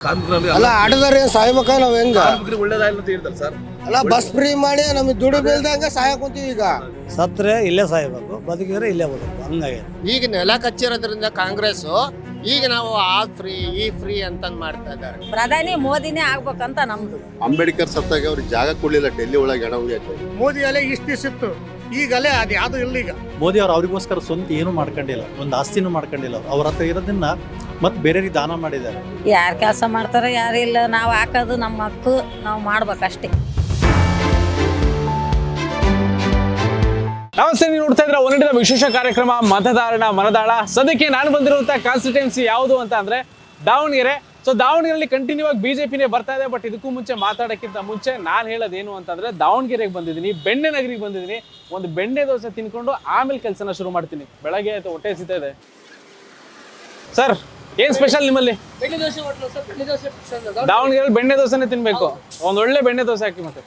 ಅಲ್ಲ ಆಟೋದಾರ ಸಾಯ್ಬೇಕ ನಾವ್ ಹೆಂಗ? ಅಲ್ಲ ಬಸ್ ಫ್ರೀ ಮಾಡಿ ನಮಗೆ ದುಡ್ಡು ಬೀಳ್ದಂಗ ಸಹಾಯ ಕುಂತೀವಿ ಈಗ. ಸತ್ರೆ ಇಲ್ಲೇ ಸಾಯ್ಬೇಕು ಬದುಕಿದ್ರೆ ಇಲ್ಲೇ ಬದುಕು ಹಂಗಾಗಿ. ಈಗ ನೆಲ ಕಚ್ಚಿರೋದ್ರಿಂದ ಕಾಂಗ್ರೆಸ್ ಈಗ ನಾವು ಆ ಫ್ರೀ ಈ ಫ್ರೀ ಅಂತ ಮಾಡ್ತಾ ಇದ್ದಾರೆ. ಪ್ರಧಾನಿ ಮೋದಿನೇ ಆಗ್ಬೇಕಂತ ನಮ್ದು. ಅಂಬೇಡ್ಕರ್ ಸತ್ತಾಗ ಅವ್ರಿಗೆ ಜಾಗ ಕೊಡ್ಲಿಲ್ಲ ಡೆಲ್ಲಿ ಒಳಗೆ ಏನೋ ಉಳಿಯಕ್ಕೆ. ಮೋದಿ ಅಲ್ಲೇ ಇಷ್ಟು ದಿಸಿತ್ತು ಈಗ ಅಲೆ ಅದು ಯಾವುದು ಇಲ್ಲ ಈಗ. ಮೋದಿ ಅವರು ಅವರಿಗೋಸ್ಕರ ಸ್ವಂತ ಏನು ಮಾಡ್ಕೊಂಡಿಲ್ಲ ಒಂದು ಆಸ್ತಿನೂ ಮಾಡ್ಕೊಂಡಿಲ್ಲ ಅವ್ರು. ಅವ್ರ ಹತ್ರ ಇರೋದನ್ನ ಮತ್ತೆ ಬೇರೆಯವ್ರಿಗೆ ದಾನ ಮಾಡಿದ್ದಾರೆ. ಯಾರು ಕೆಲಸ ಮಾಡ್ತಾರ ಯಾರಿಲ್ಲ ನಾವು ಹಾಕೋದು ನಮ್ಮ ಹಕ್ಕು ನಾವು ಮಾಡ್ಬೇಕಷ್ಟೇ. ನಮಸ್ತೆ ನೀವು ನೋಡ್ತಾ ಇದ್ರೆ ಒಂದಿನ ವಿಶೇಷ ಕಾರ್ಯಕ್ರಮ ಮತದಾರನ ಮನದಾಳ. ಸದ್ಯಕ್ಕೆ ನಾನು ಬಂದಿರುವಂತ ಕಾನ್ಸ್ಟಿಟ್ಯೂನ್ಸಿ ಯಾವುದು ಅಂತ ಅಂದ್ರೆ ದಾವಣಗೆರೆ. ಸೊ ದಾವಣಗೆರೆಯಲ್ಲಿ ಕಂಟಿನ್ಯೂ ಆಗಿ ಬಿಜೆಪಿನೇ ಬರ್ತಾ ಇದೆ ಬಟ್ ಇದಕ್ಕೂ ಮುಂಚೆ ಮಾತಾಡೋಕ್ಕಿಂತ ಮುಂಚೆ ನಾನು ಹೇಳೋದೇನು ಅಂತಂದ್ರೆ ದಾವಣಗೆರೆಗೆ ಬಂದಿದ್ದೀನಿ ಬೆಣ್ಣೆ ನಗರಿಗೆ ಬಂದಿದ್ದೀನಿ ಒಂದು ಬೆಣ್ಣೆ ದೋಸೆ ತಿನ್ಕೊಂಡು ಆಮೇಲೆ ಕೆಲಸನ ಶುರು ಮಾಡ್ತೀನಿ. ಬೆಳಗ್ಗೆ ಆಯ್ತು ಹೊಟ್ಟೆ ಸಿಗ್ತಾ ಇದೆ. ಸರ್ ಏನ್ ಸ್ಪೆಷಲ್ ನಿಮ್ಮಲ್ಲಿ? ದಾವಣಗೆರೆಯಲ್ಲಿ ಬೆಣ್ಣೆ ದೋಸೆನೇ ತಿನ್ಬೇಕು. ಒಂದೊಳ್ಳೆ ಬೆಣ್ಣೆ ದೋಸೆ ಹಾಕಿ ಮತ್ತೆ.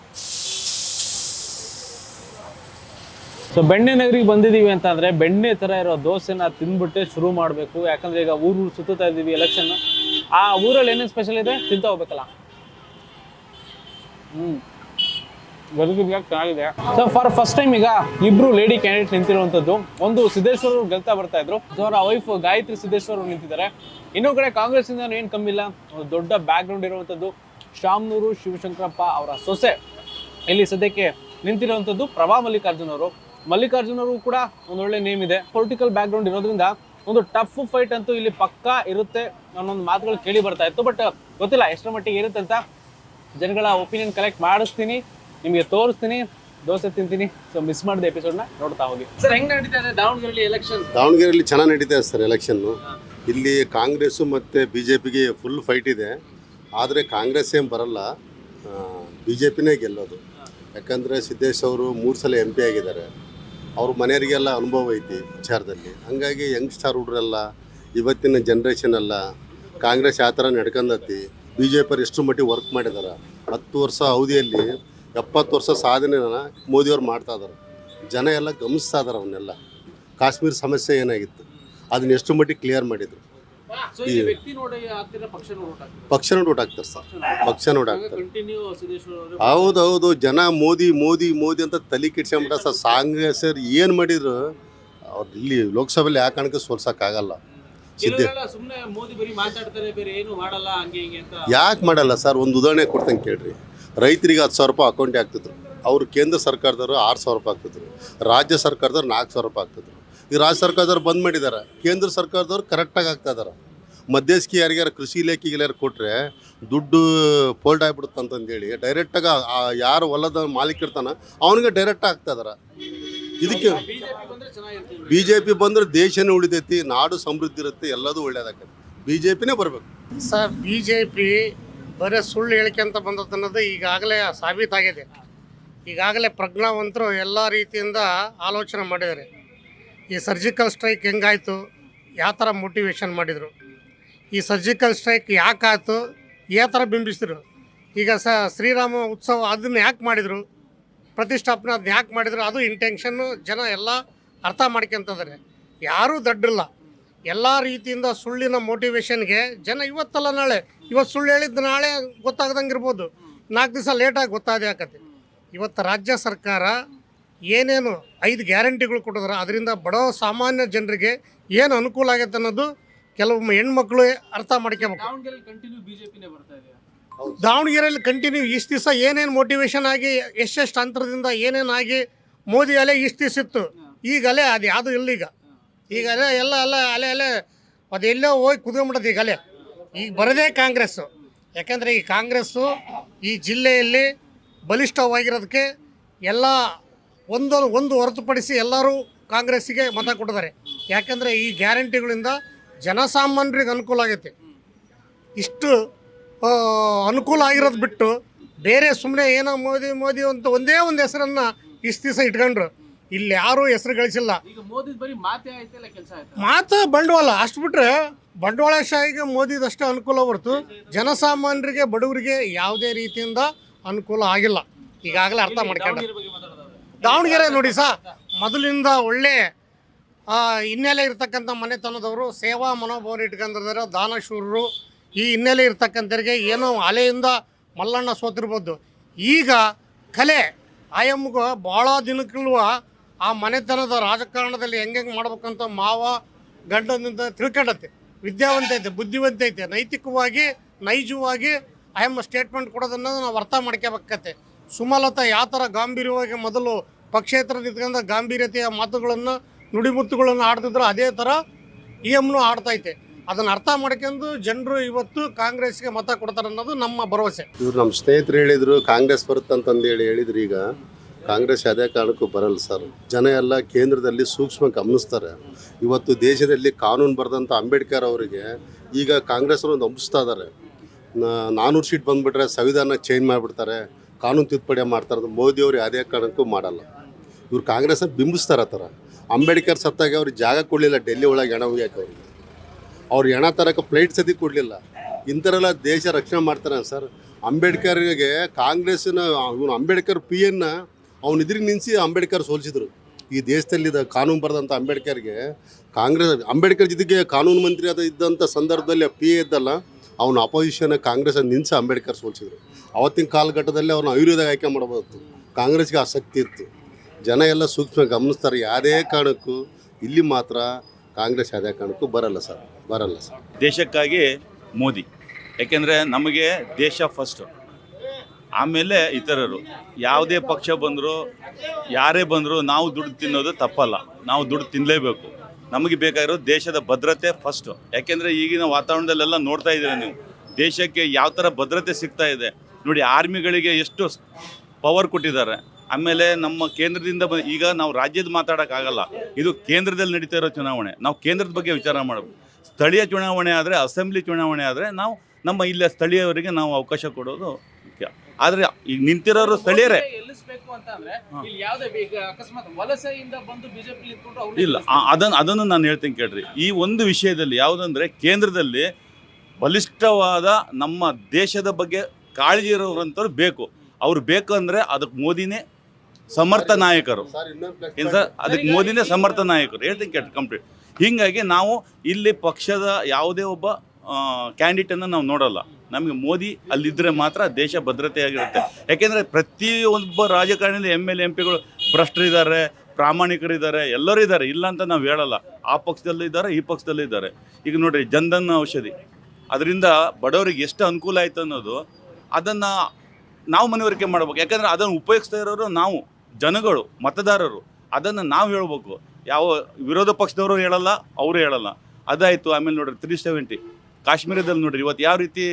ಸೊ ಬೆಣ್ಣೆ ನಗರಿಗೆ ಬಂದಿದ್ದೀವಿ ಅಂತಂದರೆ ಅಂದ್ರೆ ಬೆಣ್ಣೆ ಥರ ಇರೋ ದೋಸೆನ ತಿಂದ್ಬಿಟ್ಟೆ ಶುರು ಮಾಡಬೇಕು. ಯಾಕಂದರೆ ಈಗ ಊರು ಊರು ಸುತ್ತುತ್ತಾ ಇದ್ದೀವಿ ಎಲೆಕ್ಷನ್ ಆ ಊರಲ್ಲಿ ಏನೇನು ಸ್ಪೆಷಲ್ ಇದೆ? ತಿಂತಾ ಹೋಗ್ಬೇಕಲ್ಲ. ಹ್ಞೂ ಬದುಕಿದ್ಯಾಗ ಚೆನ್ನಾಗಿದೆ. ಸೊ ಫಾರ್ ಫಸ್ಟ್ ಟೈಮ್ ಈಗ ಇಬ್ರು ಲೇಡಿ ಕ್ಯಾಂಡಿಡೇಟ್ ನಿಂತಿರುವಂತದ್ದು ಒಂದು ಸಿದ್ದೇಶ್ವರ್ ಗೆಲ್ತಾ ಬರ್ತಾ ಇದ್ರು. ಸೊ ಅವರ ವೈಫ್ ಗಾಯತ್ರಿ ಸಿದ್ದೇಶ್ವರ್ ಅವ್ರು ನಿಂತಿದ್ದಾರೆ. ಇನ್ನೊಂದು ಕಡೆ ಕಾಂಗ್ರೆಸ್ ಇಂದ ಏನು ಕಮ್ಮಿ ಇಲ್ಲ. ದೊಡ್ಡ ಬ್ಯಾಕ್ ಗ್ರೌಂಡ್ ಇರುವಂತದ್ದು ಶಾಮ್ನೂರು ಶಿವಶಂಕರಪ್ಪ ಅವರ ಸೊಸೆ. ಇಲ್ಲಿ ಸದ್ಯಕ್ಕೆ ನಿಂತಿರುವಂತದ್ದು ಪ್ರಭಾ ಮಲ್ಲಿಕಾರ್ಜುನ್ ಅವರು. ಮಲ್ಲಿಕಾರ್ಜುನ್ ಅವರು ಕೂಡ ಒಳ್ಳೆ ನೇಮ್ ಇದೆ. ಪೊಲಿಟಿಕಲ್ ಬ್ಯಾಕ್ ಗ್ರೌಂಡ್ ಇರೋದ್ರಿಂದ ಒಂದು ಟಫ್ ಫೈಟ್ ಅಂತೂ ಇಲ್ಲಿ ಪಕ್ಕಾ ಇರುತ್ತೆ ಅನ್ನೊಂದು ಮಾತುಗಳು ಕೇಳಿ ಬರ್ತಾ ಇತ್ತು. ಬಟ್ ಗೊತ್ತಿಲ್ಲ ಎಷ್ಟರ ಮಟ್ಟಿಗೆ ಇರುತ್ತೆ ಅಂತ ಜನಗಳ ಒಪಿನಿಯನ್ ಕಲೆಕ್ಟ್ ಮಾಡಿಸ್ತೀನಿ ನಿಮಗೆ ತೋರಿಸ್ತೀನಿ ದೋಸೆ ತಿಂತೀನಿ. ಸೊ ಮಿಸ್ ಮಾಡಿದ ಎಪಿಸೋಡ್ನ ನೋಡ್ತಾ ಹೋಗಿ. ಸರ್ ಹೆಂಗ್ ನಡೀತಾ ಇದೆ ದಾವಣಗೆರೆಯಲ್ಲಿ ಎಲೆಕ್ಷನ್ ದಾವಣಗೆರೆಯಲ್ಲಿ ಚೆನ್ನಾಗಿ ನಡೀತಾ ಇದೆ ಸರ್ ಎಲೆಕ್ಷನ್ನು ಇಲ್ಲಿ ಕಾಂಗ್ರೆಸ್ ಮತ್ತು ಬಿ ಜೆ ಪಿಗೆ ಫುಲ್ ಫೈಟ್ ಇದೆ. ಆದರೆ ಕಾಂಗ್ರೆಸ್ ಏನು ಬರಲ್ಲ. ಬಿ ಜೆ ಪಿನೇ ಗೆಲ್ಲೋದು ಯಾಕಂದರೆ ಸಿದ್ದೇಶ್ ಅವರು ಮೂರು ಸಲ ಎಂ ಪಿ ಆಗಿದ್ದಾರೆ. ಅವ್ರ ಮನೆಯವರಿಗೆಲ್ಲ ಅನುಭವ ಐತಿ ವಿಚಾರದಲ್ಲಿ. ಹಾಗಾಗಿ ಯಂಗ್ಸ್ಟಾರ್ ಹುಡುಗರೆಲ್ಲ ಇವತ್ತಿನ ಜನ್ರೇಷನ್ ಎಲ್ಲ ಕಾಂಗ್ರೆಸ್ ಆ ಥರ ನಡ್ಕೊಂಡತಿ ಬಿ ಜೆ ಪಿಯವ್ರು ಎಷ್ಟು ಮಟ್ಟಿಗೆ ವರ್ಕ್ ಮಾಡಿದಾರೆ, ಹತ್ತು ವರ್ಷ ಅವಧಿಯಲ್ಲಿ, ಎಪ್ಪತ್ತು ವರ್ಷ ಸಾಧನೆನ ಮೋದಿಯವ್ರು ಮಾಡ್ತಾ ಇದಾರೆ. ಜನ ಎಲ್ಲ ಗಮನಿಸ್ತಾ ಇದಾರೆ ಅವನ್ನೆಲ್ಲ ಕಾಶ್ಮೀರ ಸಮಸ್ಯೆ ಏನಾಗಿತ್ತು, ಅದನ್ನ ಎಷ್ಟು ಮಟ್ಟಿಗೆ ಕ್ಲಿಯರ್ ಮಾಡಿದ್ರು. ಆಗ್ತಿರೋ ಪಕ್ಷ ನೋಡಿ ಓಟ್ ಹಾಕ್ತಾರೆ. ಸರ್. ಪಕ್ಷ ನೋಡಾಕ್ತಾರೆ ಹೌದೌದು ಹೌದು ಹೌದು ಜನ ಮೋದಿ ಮೋದಿ ಮೋದಿ ಅಂತ ತಲೆ ಕಿಡ್ಸ್ಕೊಂಬಿಟ್ಟ ಸರ್ ಕಾಂಗ್ರೆಸ್ ಏನು ಮಾಡಿದ್ರು ಅವ್ರು ಇಲ್ಲಿ ಲೋಕಸಭೆಯಲ್ಲಿ ಯಾಕೆ ಕಾಣಕ್ಕೆ ಸೋಲ್ಸೋಕ್ಕಾಗಲ್ಲ. ಸಿದ್ದೆ ಸುಮ್ಮನೆ ಮೋದಿ ಬರೀ ಮಾತಾಡ್ತಾರೆ ಬೇರೆ ಏನು ಮಾಡಲ್ಲ ಹಂಗೆ ಹಿಂಗೆ ಅಂತ. ಯಾಕೆ ಮಾಡಲ್ಲ ಸರ್? ಒಂದು ಉದಾಹರಣೆ ಕೊಡ್ತಂಗೆ ಕೇಳ್ರಿ. ರೈತರಿಗೆ ಹತ್ತು ಸಾವಿರ ರೂಪಾಯಿ ಅಕೌಂಟ್ ಆಗ್ತಿದ್ರು ಅವರು ಕೇಂದ್ರ ಸರ್ಕಾರದವರು ಆರು ಸಾವಿರ ರೂಪಾಯಿ ಆಗ್ತಿದ್ರು ರಾಜ್ಯ ಸರ್ಕಾರದವ್ರು ನಾಲ್ಕು ಸಾವಿರ ರೂಪಾಯಿ ಹಾಕ್ತಿದ್ರು. ಈ ರಾಜ್ಯ ಸರ್ಕಾರದವ್ರು ಬಂದ್ ಮಾಡಿದ್ದಾರೆ ಕೇಂದ್ರ ಸರ್ಕಾರದವ್ರು ಕರೆಕ್ಟಾಗಿ ಆಗ್ತಾ ಇದಾರೆ. ಮಧ್ಯಸ್ಥಿಕೆ ಯಾರಿಗಾರ ಕೃಷಿ ಇಲಾಖೆಗೆ ಎಲ್ಲಾರು ಕೊಟ್ಟರೆ ದುಡ್ಡು ಫೋಲ್ಡ್ ಆಗ್ಬಿಡುತ್ತೆ ಅಂತಂದೇಳಿ ಡೈರೆಕ್ಟಾಗಿ ಯಾರು ಹೊಲದ ಮಾಲೀಕ ಇರ್ತಾನ ಅವನಿಗೆ ಡೈರೆಕ್ಟ್ ಆಗ್ತಾ ಇದಾರೆ. ಇದಕ್ಕೆ ಬಿ ಜೆ ಪಿ ಬಂದ್ರೆ ದೇಶನೇ ಉಳಿದೈತಿ ನಾಡು ಸಮೃದ್ಧಿ ಇರುತ್ತೆ, ಎಲ್ಲದೂ ಒಳ್ಳೇದಾಗತ್ತೆ. ಬಿ ಜೆ ಪಿನೇ ಬರಬೇಕು. ಸರ್ ಬಿ ಜೆ ಪಿ ಬರೀ ಸುಳ್ಳು ಹೇಳಿಕೆಂತ ಬಂದದ್ದು ಅನ್ನೋದು ಈಗಾಗಲೇ ಸಾಬೀತಾಗಿದೆ. ಈಗಾಗಲೇ ಪ್ರಜ್ಞಾವಂತರು ಎಲ್ಲ ರೀತಿಯಿಂದ ಆಲೋಚನೆ ಮಾಡಿದ್ದಾರೆ. ಈ ಸರ್ಜಿಕಲ್ ಸ್ಟ್ರೈಕ್ ಹೆಂಗಾಯಿತು? ಯಾವ ಥರ ಮೋಟಿವೇಶನ್ ಮಾಡಿದರು? ಈ ಸರ್ಜಿಕಲ್ ಸ್ಟ್ರೈಕ್ ಯಾಕಾಯಿತು ಯಾವ ಥರ ಬಿಂಬಿಸಿದ್ರು? ಈಗ ಸ ಶ್ರೀರಾಮ ಉತ್ಸವ ಅದನ್ನ ಯಾಕೆ ಮಾಡಿದರು? ಪ್ರತಿಷ್ಠಾಪನೆ ಅದನ್ನ ಯಾಕೆ ಮಾಡಿದ್ರು? ಅದು ಇಂಟೆನ್ಷನ್ನು ಜನ ಎಲ್ಲ ಅರ್ಥ ಮಾಡ್ಕೊಂತಂದರೆ. ಯಾರೂ ದಡ್ಡಿಲ್ಲ. ಎಲ್ಲ ರೀತಿಯಿಂದ ಸುಳ್ಳಿನ ಮೋಟಿವೇಶನ್ಗೆ ಜನ ಇವತ್ತಲ್ಲ ನಾಳೆ, ಇವತ್ತು ಸುಳ್ಳು ಹೇಳಿದ್ದು ನಾಳೆ ಗೊತ್ತಾಗ್ದಂಗೆ ಇರ್ಬೋದು ನಾಲ್ಕು ದಿವಸ ಲೇಟಾಗಿ ಗೊತ್ತಾದೆ ಆಕತಿ. ಇವತ್ತು ರಾಜ್ಯ ಸರ್ಕಾರ ಏನೇನು ಐದು ಗ್ಯಾರಂಟಿಗಳು ಕೊಟ್ಟಿದ್ರೆ ಅದರಿಂದ ಬಡ ಸಾಮಾನ್ಯ ಜನರಿಗೆ ಏನು ಅನುಕೂಲ ಆಗೈತೆ ಅನ್ನೋದು ಕೆಲವೊಮ್ಮೆ ಹೆಣ್ಮಕ್ಳು ಅರ್ಥ ಮಾಡ್ಕೋಬೇಕು. ದಾವಣಗೆರೆ ಕಂಟಿನ್ಯೂ ಬಿಜೆಪಿನೇ ಬರ್ತಾ ಇದೆ ದಾವಣಗೆರೆಯಲ್ಲಿ ಕಂಟಿನ್ಯೂ ಇಷ್ಟು ದಿವಸ ಏನೇನು ಮೋಟಿವೇಶನ್ ಆಗಿ ಎಷ್ಟೆಷ್ಟು ಅಂತರದಿಂದ ಏನೇನು ಆಗಿ ಮೋದಿ ಅಲೆ ಇಷ್ಟು ದಿವಸ ಇತ್ತು ಈಗ ಅಲೆ ಅದು ಯಾವುದು ಇಲ್ಲ ಈಗ. ಈಗ ಅಲೆ ಎಲ್ಲ ಅಲ್ಲ ಅಲೆ ಅಲೆ ಅದು ಎಲ್ಲೋ ಹೋಗಿ ಕುದ್ಕೊಂಬಿಡೋದು ಈಗ ಅಲೆ. ಈಗ ಬರದೇ ಕಾಂಗ್ರೆಸ್ಸು ಯಾಕಂದರೆ ಈ ಕಾಂಗ್ರೆಸ್ಸು ಈ ಜಿಲ್ಲೆಯಲ್ಲಿ ಬಲಿಷ್ಠವಾಗಿರೋದಕ್ಕೆ ಎಲ್ಲ ಒಂದು ಒಂದು ಹೊರತುಪಡಿಸಿ ಎಲ್ಲರೂ ಕಾಂಗ್ರೆಸ್ಸಿಗೆ ಮತ ಕೊಟ್ಟಿದ್ದಾರೆ. ಯಾಕಂದರೆ ಈ ಗ್ಯಾರಂಟಿಗಳಿಂದ ಜನಸಾಮಾನ್ಯರಿಗೆ ಅನುಕೂಲ ಆಗೈತೆ. ಇಷ್ಟು ಅನುಕೂಲ ಆಗಿರೋದು ಬಿಟ್ಟು ಬೇರೆ ಸುಮ್ಮನೆ ಏನೋ ಮೋದಿ ಮೋದಿ ಅಂತ ಒಂದೇ ಒಂದು ಹೆಸರನ್ನು ಇಷ್ಟು ದಿವಸ ಇಟ್ಕೊಂಡ್ರು. ಇಲ್ಲಿ ಯಾರೂ ಹೆಸರು ಗಳಿಸಿಲ್ಲ. ಈಗ ಮೋದಿ ಬರೀ ಮಾತೇ ಬಂಡವಾಳ. ಅಷ್ಟು ಬಿಟ್ರೆ ಬಂಡವಾಳಶಾಹಿಗೆ ಮೋದಿದಷ್ಟು ಅನುಕೂಲ ಹೊರತು ಜನಸಾಮಾನ್ಯರಿಗೆ ಬಡವರಿಗೆ ಯಾವುದೇ ರೀತಿಯಿಂದ ಅನುಕೂಲ ಆಗಿಲ್ಲ. ಈಗಾಗಲೇ ಅರ್ಥ ಮಾಡ್ಕೊಂಡ ಬಗ್ಗೆ ಮಾತಾಡೋದಾದ್ರೆ ದಾವಣಗೆರೆ ನೋಡಿ ಸಾ, ಮೊದಲಿಂದ ಒಳ್ಳೆ ಹಿನ್ನೆಲೆ ಇರ್ತಕ್ಕಂಥ ಮನೆತನದವರು, ಸೇವಾ ಮನೋಭಾವನೆ ಇಟ್ಕೊಂಡಿದ್ದಾರೆ, ದಾನಶೂರರು. ಈ ಹಿನ್ನೆಲೆ ಇರ್ತಕ್ಕಂಥವ್ರಿಗೆ ಏನೋ ಅಲೆಯಿಂದ ಮಲ್ಲಣ್ಣ ಸೋತಿರ್ಬೋದು. ಈಗ ಕಲೆ ಆಯಮ್ಗೆ ಭಾಳ ದಿನಕ್ಕಿಲ್ವ ಆ ಮನೆತನದ ರಾಜಕಾರಣದಲ್ಲಿ ಹೆಂಗೆ ಮಾಡ್ಬೇಕಂತ ಮಾವ, ಗಂಡನಿಂದ ತಿಳ್ಕೊಂಡತ್ತೆ. ವಿದ್ಯಾವಂತ ಐತೆ, ಬುದ್ಧಿವಂತ ಐತೆ. ನೈತಿಕವಾಗಿ, ನೈಜವಾಗಿ ಆಯಮ್ಮ ಸ್ಟೇಟ್ಮೆಂಟ್ ಕೊಡೋದನ್ನ ನಾವು ಅರ್ಥ ಮಾಡ್ಕೋಬೇಕತ್ತೆ. ಸುಮಲತಾ ಯಾವ ಥರ ಗಾಂಭೀರ್ಯವಾಗಿ ಮೊದಲು ಪಕ್ಷೇತರ ನಿಂತ್ಕೊಂಡ ಗಾಂಭೀರ್ಯತೆಯ ಮಾತುಗಳನ್ನು ನುಡಿಮುತ್ತುಗಳನ್ನು ಆಡ್ತಿದ್ರು ಅದೇ ಥರ ಇ ಎಮ್ನು ಆಡ್ತೈತೆ. ಅದನ್ನು ಅರ್ಥ ಮಾಡ್ಕೊಂಡು ಜನರು ಇವತ್ತು ಕಾಂಗ್ರೆಸ್ಗೆ ಮತ ಕೊಡ್ತಾರೆ ಅನ್ನೋದು ನಮ್ಮ ಭರವಸೆ. ಇವ್ರು ನಮ್ಮ ಸ್ನೇಹಿತರು ಹೇಳಿದರು, ಕಾಂಗ್ರೆಸ್ ಬರುತ್ತಂತಂದು ಹೇಳಿ ಹೇಳಿದ್ರು ಈಗ. ಕಾಂಗ್ರೆಸ್ ಯಾವುದೇ ಕಾರಣಕ್ಕೂ ಬರಲ್ಲ ಸರ್. ಜನ ಎಲ್ಲ ಕೇಂದ್ರದಲ್ಲಿ ಸೂಕ್ಷ್ಮ ಗಮನಿಸ್ತಾರೆ. ಇವತ್ತು ದೇಶದಲ್ಲಿ ಕಾನೂನು ಬರೆದಂಥ ಅಂಬೇಡ್ಕರ್ ಅವರಿಗೆ ಈಗ ಕಾಂಗ್ರೆಸ್ನವ್ರು ನಂಬಿಸ್ತಾ ಇದ್ದಾರೆ ನಾನೂರು ಸೀಟ್ ಬಂದುಬಿಟ್ರೆ ಸಂವಿಧಾನ ಚೇಂಜ್ ಮಾಡಿಬಿಡ್ತಾರೆ. ಕಾನೂನು ತಿದ್ದುಪಡಿ ಮಾಡ್ತಾರೆ ಮೋದಿ ಮೋದಿಯವರು ಯಾವುದೇ ಕಾರಣಕ್ಕೂ ಮಾಡಲ್ಲ. ಇವ್ರು ಕಾಂಗ್ರೆಸ್ನ ಬಿಂಬಿಸ್ತಾರೆ ಥರ. ಅಂಬೇಡ್ಕರ್ ಸತ್ತಾಗ ಅವ್ರಿಗೆ ಜಾಗ ಕೊಡಲಿಲ್ಲ, ಡೆಲ್ಲಿ ಒಳಗೆ ಹೆಣ ಹೋಗ್ಯಾಕೆ ಅವ್ರಿಗೆ. ಅವ್ರು ಹೆಣ ತರಕ್ಕೆ ಫ್ಲೈಟ್ ಸದಿ ಕೊಡಲಿಲ್ಲ. ಇಂಥರೆಲ್ಲ ದೇಶ ರಕ್ಷಣೆ ಮಾಡ್ತಾರೆ ಸರ್. ಅಂಬೇಡ್ಕರ್ಗೆ ಕಾಂಗ್ರೆಸ್ಸಿನ, ಇವನು ಅಂಬೇಡ್ಕರ್ ಪಿ ಎನ್ನ ಅವ್ನು ಇದ್ರಿಗೆ ನಿಲ್ಲಿಸಿ ಅಂಬೇಡ್ಕರ್ ಸೋಲಿಸಿದ್ರು. ಈ ದೇಶದಲ್ಲಿದ್ದ ಕಾನೂನು ಬರೆದಂಥ ಅಂಬೇಡ್ಕರ್ಗೆ ಕಾಂಗ್ರೆಸ್, ಅಂಬೇಡ್ಕರ್ ಜೊತೆಗೆ ಕಾನೂನು ಮಂತ್ರಿ ಅದ ಇದ್ದಂಥ ಸಂದರ್ಭದಲ್ಲಿ ಪಿ ಎ ಇದ್ದಲ್ಲ, ಅವನ ಅಪೋಸಿಷನ್ ಕಾಂಗ್ರೆಸ್ ನಿಲ್ಲಿಸಿ ಅಂಬೇಡ್ಕರ್ ಸೋಲಿಸಿದ್ರು. ಅವತ್ತಿನ ಕಾಲಘಟ್ಟದಲ್ಲಿ ಅವ್ರನ್ನ ಆಯುರ್ವೇದ ಆಯ್ಕೆ ಮಾಡ್ಬೋದು ಕಾಂಗ್ರೆಸ್ಗೆ ಆಸಕ್ತಿ ಇತ್ತು. ಜನ ಎಲ್ಲ ಸೂಕ್ಷ್ಮ ಗಮನಿಸ್ತಾರೆ ಯಾವುದೇ ಕಾರಣಕ್ಕೂ ಇಲ್ಲಿ ಮಾತ್ರ ಕಾಂಗ್ರೆಸ್ ಯಾವುದೇ ಕಾರಣಕ್ಕೂ ಬರಲ್ಲ ಸರ್ ಬರಲ್ಲ ಸರ್. ದೇಶಕ್ಕಾಗಿ ಮೋದಿ. ಯಾಕೆಂದರೆ ನಮಗೆ ದೇಶ ಫಸ್ಟು ಆಮೇಲೆ ಇತರರು, ಯಾವುದೇ ಪಕ್ಷ ಬಂದರೂ, ಯಾರೇ ಬಂದರೂ ನಾವು ದುಡ್ಡು ತಿನ್ನೋದು ತಪ್ಪಲ್ಲ, ನಾವು ದುಡ್ಡು ತಿನ್ನಲೇಬೇಕು ನಮಗೆ ಬೇಕಾಗಿರೋ ದೇಶದ ಭದ್ರತೆ ಫಸ್ಟು ಯಾಕೆಂದರೆ ಈಗಿನ ವಾತಾವರಣದಲ್ಲೆಲ್ಲ ನೋಡ್ತಾ ಇದ್ದೀರಾ ನೀವು? ದೇಶಕ್ಕೆ ಯಾವ ಥರ ಭದ್ರತೆ ಸಿಗ್ತಾ ಇದೆ? ನೋಡಿ ಆರ್ಮಿಗಳಿಗೆ ಎಷ್ಟು ಪವರ್ ಕೊಟ್ಟಿದ್ದಾರೆ. ಆಮೇಲೆ ನಮ್ಮ ಕೇಂದ್ರದಿಂದ ಬ ಈಗ ನಾವು ರಾಜ್ಯದ ಮಾತಾಡೋಕ್ಕಾಗಲ್ಲ. ಇದು ಕೇಂದ್ರದಲ್ಲಿ ನಡೀತಾ ಇರೋ ಚುನಾವಣೆ. ನಾವು ಕೇಂದ್ರದ ಬಗ್ಗೆ ವಿಚಾರ ಮಾಡಬೇಕು. ಸ್ಥಳೀಯ ಚುನಾವಣೆ ಆದರೆ ಅಸೆಂಬ್ಲಿ ಚುನಾವಣೆ ಆದರೆ ನಾವು ನಮ್ಮ ಇಲ್ಲೇ ಸ್ಥಳೀಯವರಿಗೆ ನಾವು ಅವಕಾಶ ಕೊಡೋದು ಮುಖ್ಯ. ಆದರೆ ಈಗ ನಿಂತಿರೋರು ಸ್ಥಳೀಯರೇ. ಇಲ್ಲಿ ಅದನ್ನು ಅದನ್ನು ನಾನು ಹೇಳ್ತೀನಿ ಕೇಳ್ರಿ. ಈ ಒಂದು ವಿಷಯದಲ್ಲಿ ಯಾವುದಂದ್ರೆ ಕೇಂದ್ರದಲ್ಲಿ ಬಲಿಷ್ಠವಾದ ನಮ್ಮ ದೇಶದ ಬಗ್ಗೆ ಕಾಳಜಿ ಇರೋರಂಥವ್ರು ಬೇಕು. ಅವ್ರು ಬೇಕು ಅಂದರೆ ಅದಕ್ಕೆ ಮೋದಿನೇ ಸಮರ್ಥ ನಾಯಕರು. ಇನ್ಸ ಅದಕ್ಕೆ ಮೋದಿನೇ ಸಮರ್ಥ ನಾಯಕರು. ಹೇಳ್ತೀನಿ ಕೆಟ್ಟ ಕಂಪ್ಲೀಟ್ ಹೀಗಾಗಿ ನಾವು ಇಲ್ಲಿ ಪಕ್ಷದ ಯಾವುದೇ ಒಬ್ಬ ಕ್ಯಾಂಡಿಡೇಟನ್ನು ನಾವು ನೋಡಲ್ಲ. ನಮಗೆ ಮೋದಿ ಅಲ್ಲಿದ್ದರೆ ಮಾತ್ರ ದೇಶ ಭದ್ರತೆಯಾಗಿರುತ್ತೆ. ಯಾಕೆಂದರೆ ಪ್ರತಿಯೊಬ್ಬ ರಾಜಕಾರಣಿಯಲ್ಲಿ ಎಂ ಎಲ್ ಎಂ ಪಿಗಳು ಭ್ರಷ್ಟರಿದ್ದಾರೆ ಪ್ರಾಮಾಣಿಕರಿದ್ದಾರೆ ಎಲ್ಲರೂ ಇದ್ದಾರೆ. ಇಲ್ಲ ಅಂತ ನಾವು ಹೇಳಲ್ಲ. ಆ ಪಕ್ಷದಲ್ಲೂ ಇದ್ದಾರೆ ಈ ಪಕ್ಷದಲ್ಲೂ ಇದ್ದಾರೆ. ಈಗ ನೋಡಿರಿ ಜನಧನ್ ಔಷಧಿ. ಅದರಿಂದ ಬಡವರಿಗೆ ಎಷ್ಟು ಅನುಕೂಲ ಆಯ್ತು ಅನ್ನೋದು ಅದನ್ನು ನಾವು ಮನವರಿಕೆ ಮಾಡ್ಬೇಕು. ಯಾಕಂದರೆ ಅದನ್ನು ಉಪಯೋಗಿಸ್ತಾ ಇರೋರು ನಾವು. ಜನಗಳು, ಮತದಾರರು ಅದನ್ನು ನಾವು ಹೇಳ್ಬೇಕು. ಯಾವ ವಿರೋಧ ಪಕ್ಷದವರು ಹೇಳಲ್ಲ, ಅವರು ಹೇಳಲ್ಲ. ಅದಾಯಿತು ಆಮೇಲೆ ನೋಡ್ರಿ ತ್ರೀ ಸೆವೆಂಟಿ ಕಾಶ್ಮೀರದಲ್ಲಿ ನೋಡ್ರಿ ಇವತ್ತು ಯಾವ ರೀತಿ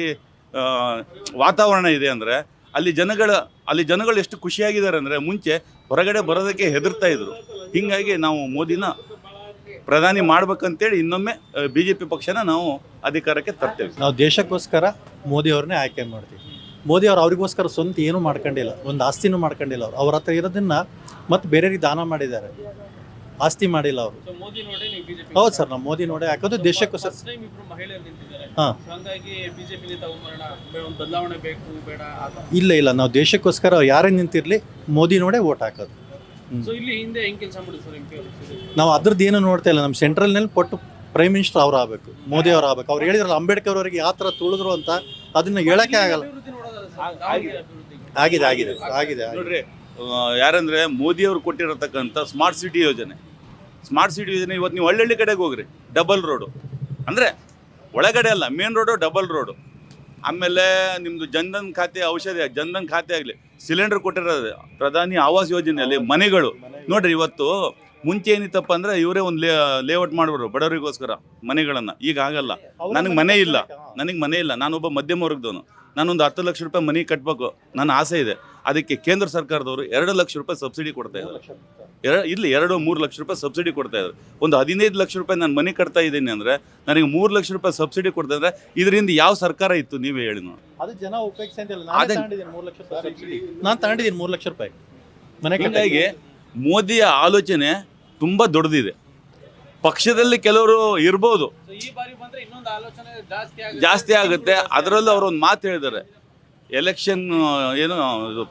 ವಾತಾವರಣ ಇದೆ ಅಂದರೆ ಅಲ್ಲಿ ಜನಗಳ, ಅಲ್ಲಿ ಜನಗಳು ಎಷ್ಟು ಖುಷಿಯಾಗಿದ್ದಾರೆ ಅಂದರೆ ಮುಂಚೆ ಹೊರಗಡೆ ಬರೋದಕ್ಕೆ ಹೆದರ್ತಾ ಇದ್ರು. ಹೀಗಾಗಿ ನಾವು ಮೋದಿನ ಪ್ರಧಾನಿ ಮಾಡ್ಬೇಕಂತೇಳಿ ಇನ್ನೊಮ್ಮೆ ಬಿ ಜೆ ಪಿ ಪಕ್ಷನ ನಾವು ಅಧಿಕಾರಕ್ಕೆ ತರ್ತೇವೆ. ನಾವು ದೇಶಕ್ಕೋಸ್ಕರ ಮೋದಿ ಅವ್ರನ್ನೇ ಆಯ್ಕೆ ಮಾಡ್ತೀವಿ. ಮೋದಿ ಅವ್ರು ಅವ್ರಿಗೋಸ್ಕರ ಸ್ವಂತ ಏನೂ ಮಾಡ್ಕೊಂಡಿಲ್ಲ ಒಂದು ಆಸ್ತಿನೂ ಮಾಡ್ಕೊಂಡಿಲ್ಲ ಅವ್ರು. ಅವ್ರ ಹತ್ರ ಇರೋದನ್ನ ಮತ್ತೆ ಬೇರೆಯವ್ರಿಗೆ ದಾನ ಮಾಡಿದ್ದಾರೆ. ಆಸ್ತಿ ಮಾಡಿಲ್ಲ ಅವರು. ಹೌದು ಸರ್ ನಾವು ಮೋದಿ ನೋಡಿ ಹಾಕೋದು ದೇಶಕ್ಕೂ ಸರ್. ಹಾ. ಇಲ್ಲ ಇಲ್ಲ ನಾವು ದೇಶಕ್ಕೋಸ್ಕರ ಯಾರೇ ನಿಂತಿರಲಿ ಮೋದಿ ನೋಡೇ ಓಟ್ ಹಾಕೋದು. ನಾವು ಅದ್ರದ್ದು ಏನು ನೋಡ್ತಾ ಇಲ್ಲ. ನಮ್ಮ ಸೆಂಟ್ರಲ್ನಲ್ಲಿ ಕೊಟ್ಟು ಪ್ರೈಮ್ ಮಿನಿಸ್ಟರ್ ಅವ್ರು ಆಗಬೇಕು ಮೋದಿ ಅವ್ರು ಆಗಬೇಕು. ಅವ್ರು ಹೇಳಿದ್ರಲ್ಲ ಅಂಬೇಡ್ಕರ್ ಅವರಿಗೆ ಯಾವ ಥರ ತುಳಿದ್ರು ಅಂತ ಅದನ್ನ ಹೇಳಕ್ಕೆ ಆಗಲ್ಲ. ಆಗಿದೆ ಆಗಿದೆ. ಆಗಿದೆ ಆಗಿದೆ ನೋಡ್ರಿ ಯಾರಂದ್ರೆ ಮೋದಿ ಅವರು ಕೊಟ್ಟಿರತಕ್ಕಂಥ ಸ್ಮಾರ್ಟ್ ಸಿಟಿ ಯೋಜನೆ. ಸ್ಮಾರ್ಟ್ ಸಿಟಿ ಯೋಜನೆ ಇವತ್ತು ನೀವು ಹಳ್ಳಿ ಕಡೆಗೆ ಹೋಗ್ರಿ ಡಬಲ್ ರೋಡು. ಅಂದರೆ ಒಳಗಡೆ ಅಲ್ಲ ಮೇನ್ ರೋಡು ಡಬಲ್ ರೋಡು. ಆಮೇಲೆ ನಿಮ್ಮದು ಜನ್ಧನ್ ಖಾತೆ ಔಷಧಿ ಜನ್ಧನ್ ಖಾತೆ ಆಗಲಿ ಸಿಲಿಂಡರ್ ಕೊಟ್ಟಿರೋದು ಪ್ರಧಾನಿ ಆವಾಸ್ ಯೋಜನೆಯಲ್ಲಿ ಮನೆಗಳು. ನೋಡ್ರಿ ಇವತ್ತು ಮುಂಚೆ ಏನಿತ್ತಪ್ಪ ಅಂದ್ರೆ ಇವರೇ ಒಂದು ಲೇ ಲೇಔಟ್ ಮಾಡ್ಬಾರ್ದು ಬಡವರಿಗೋಸ್ಕರ ಮನೆಗಳನ್ನು. ಈಗ ಆಗಲ್ಲ ನನಗೆ ಮನೆ ಇಲ್ಲ. ನನಗೆ ಮನೆ ಇಲ್ಲ. ನಾನೊಬ್ಬ ಮಧ್ಯಮ ವರ್ಗದವನು. ನಾನೊಂದು ಹತ್ತು ಲಕ್ಷ ರೂಪಾಯಿ ಮನೆ ಕಟ್ಟಬೇಕು ನನ್ನ ಆಸೆ ಇದೆ. ಅದಕ್ಕೆ ಕೇಂದ್ರ ಸರ್ಕಾರದವರು ಎರಡು ಲಕ್ಷ ರೂಪಾಯಿ ಸಬ್ಸಿಡಿ ಕೊಡ್ತಾ ಇದ್ದಾರೆ. ಇಲ್ಲಿ ಎರಡು ಮೂರು ಲಕ್ಷ ರೂಪಾಯಿ ಸಬ್ಸಿಡಿ ಕೊಡ್ತಾ ಇದ್ದಾರೆ. ಒಂದು ಹದಿನೈದು ಲಕ್ಷ ರೂಪಾಯಿ ನಾನು ಮನೆ ಕಟ್ತಾ ಇದ್ದೀನಿ ಅಂದರೆ ನನಗೆ ಮೂರು ಲಕ್ಷ ರೂಪಾಯಿ ಸಬ್ಸಿಡಿ ಕೊಡ್ತಾ ಇದ್ದಾರೆ. ಇದರಿಂದ ಯಾವ ಸರ್ಕಾರ ಇತ್ತು ನೀವೇ ಹೇಳಿ ನೋಡಿ. ಅದು ಜನ ಅದೇ- ತಗೊಂಡಿದ್ದೀನಿ ಮೂರು ಲಕ್ಷ ರೂಪಾಯಿ ಸಬ್ಸಿಡಿ. ನಾನು ತಗೊಂಡಿದ್ದೀನಿ ಮೂರು ಲಕ್ಷ ರೂಪಾಯಿ. ಮನೆ ಹೀಗಾಗಿ ಮೋದಿಯ ಆಲೋಚನೆ ತುಂಬ ದೊಡ್ಡದಿದೆ. ಪಕ್ಷದಲ್ಲಿ ಕೆಲವರು ಇರ್ಬೋದು. ಈ ಬಾರಿ ಬಂದ್ರೆ ಇನ್ನೊಂದು ಆಲೋಚನೆ ಜಾಸ್ತಿ ಆಗುತ್ತೆ. ಜಾಸ್ತಿ ಆಗುತ್ತೆ. ಅದರಲ್ಲೂ ಅವರು ಒಂದು ಮಾತು ಹೇಳಿದ್ದಾರೆ. ಎಲೆಕ್ಷನ್ ಏನು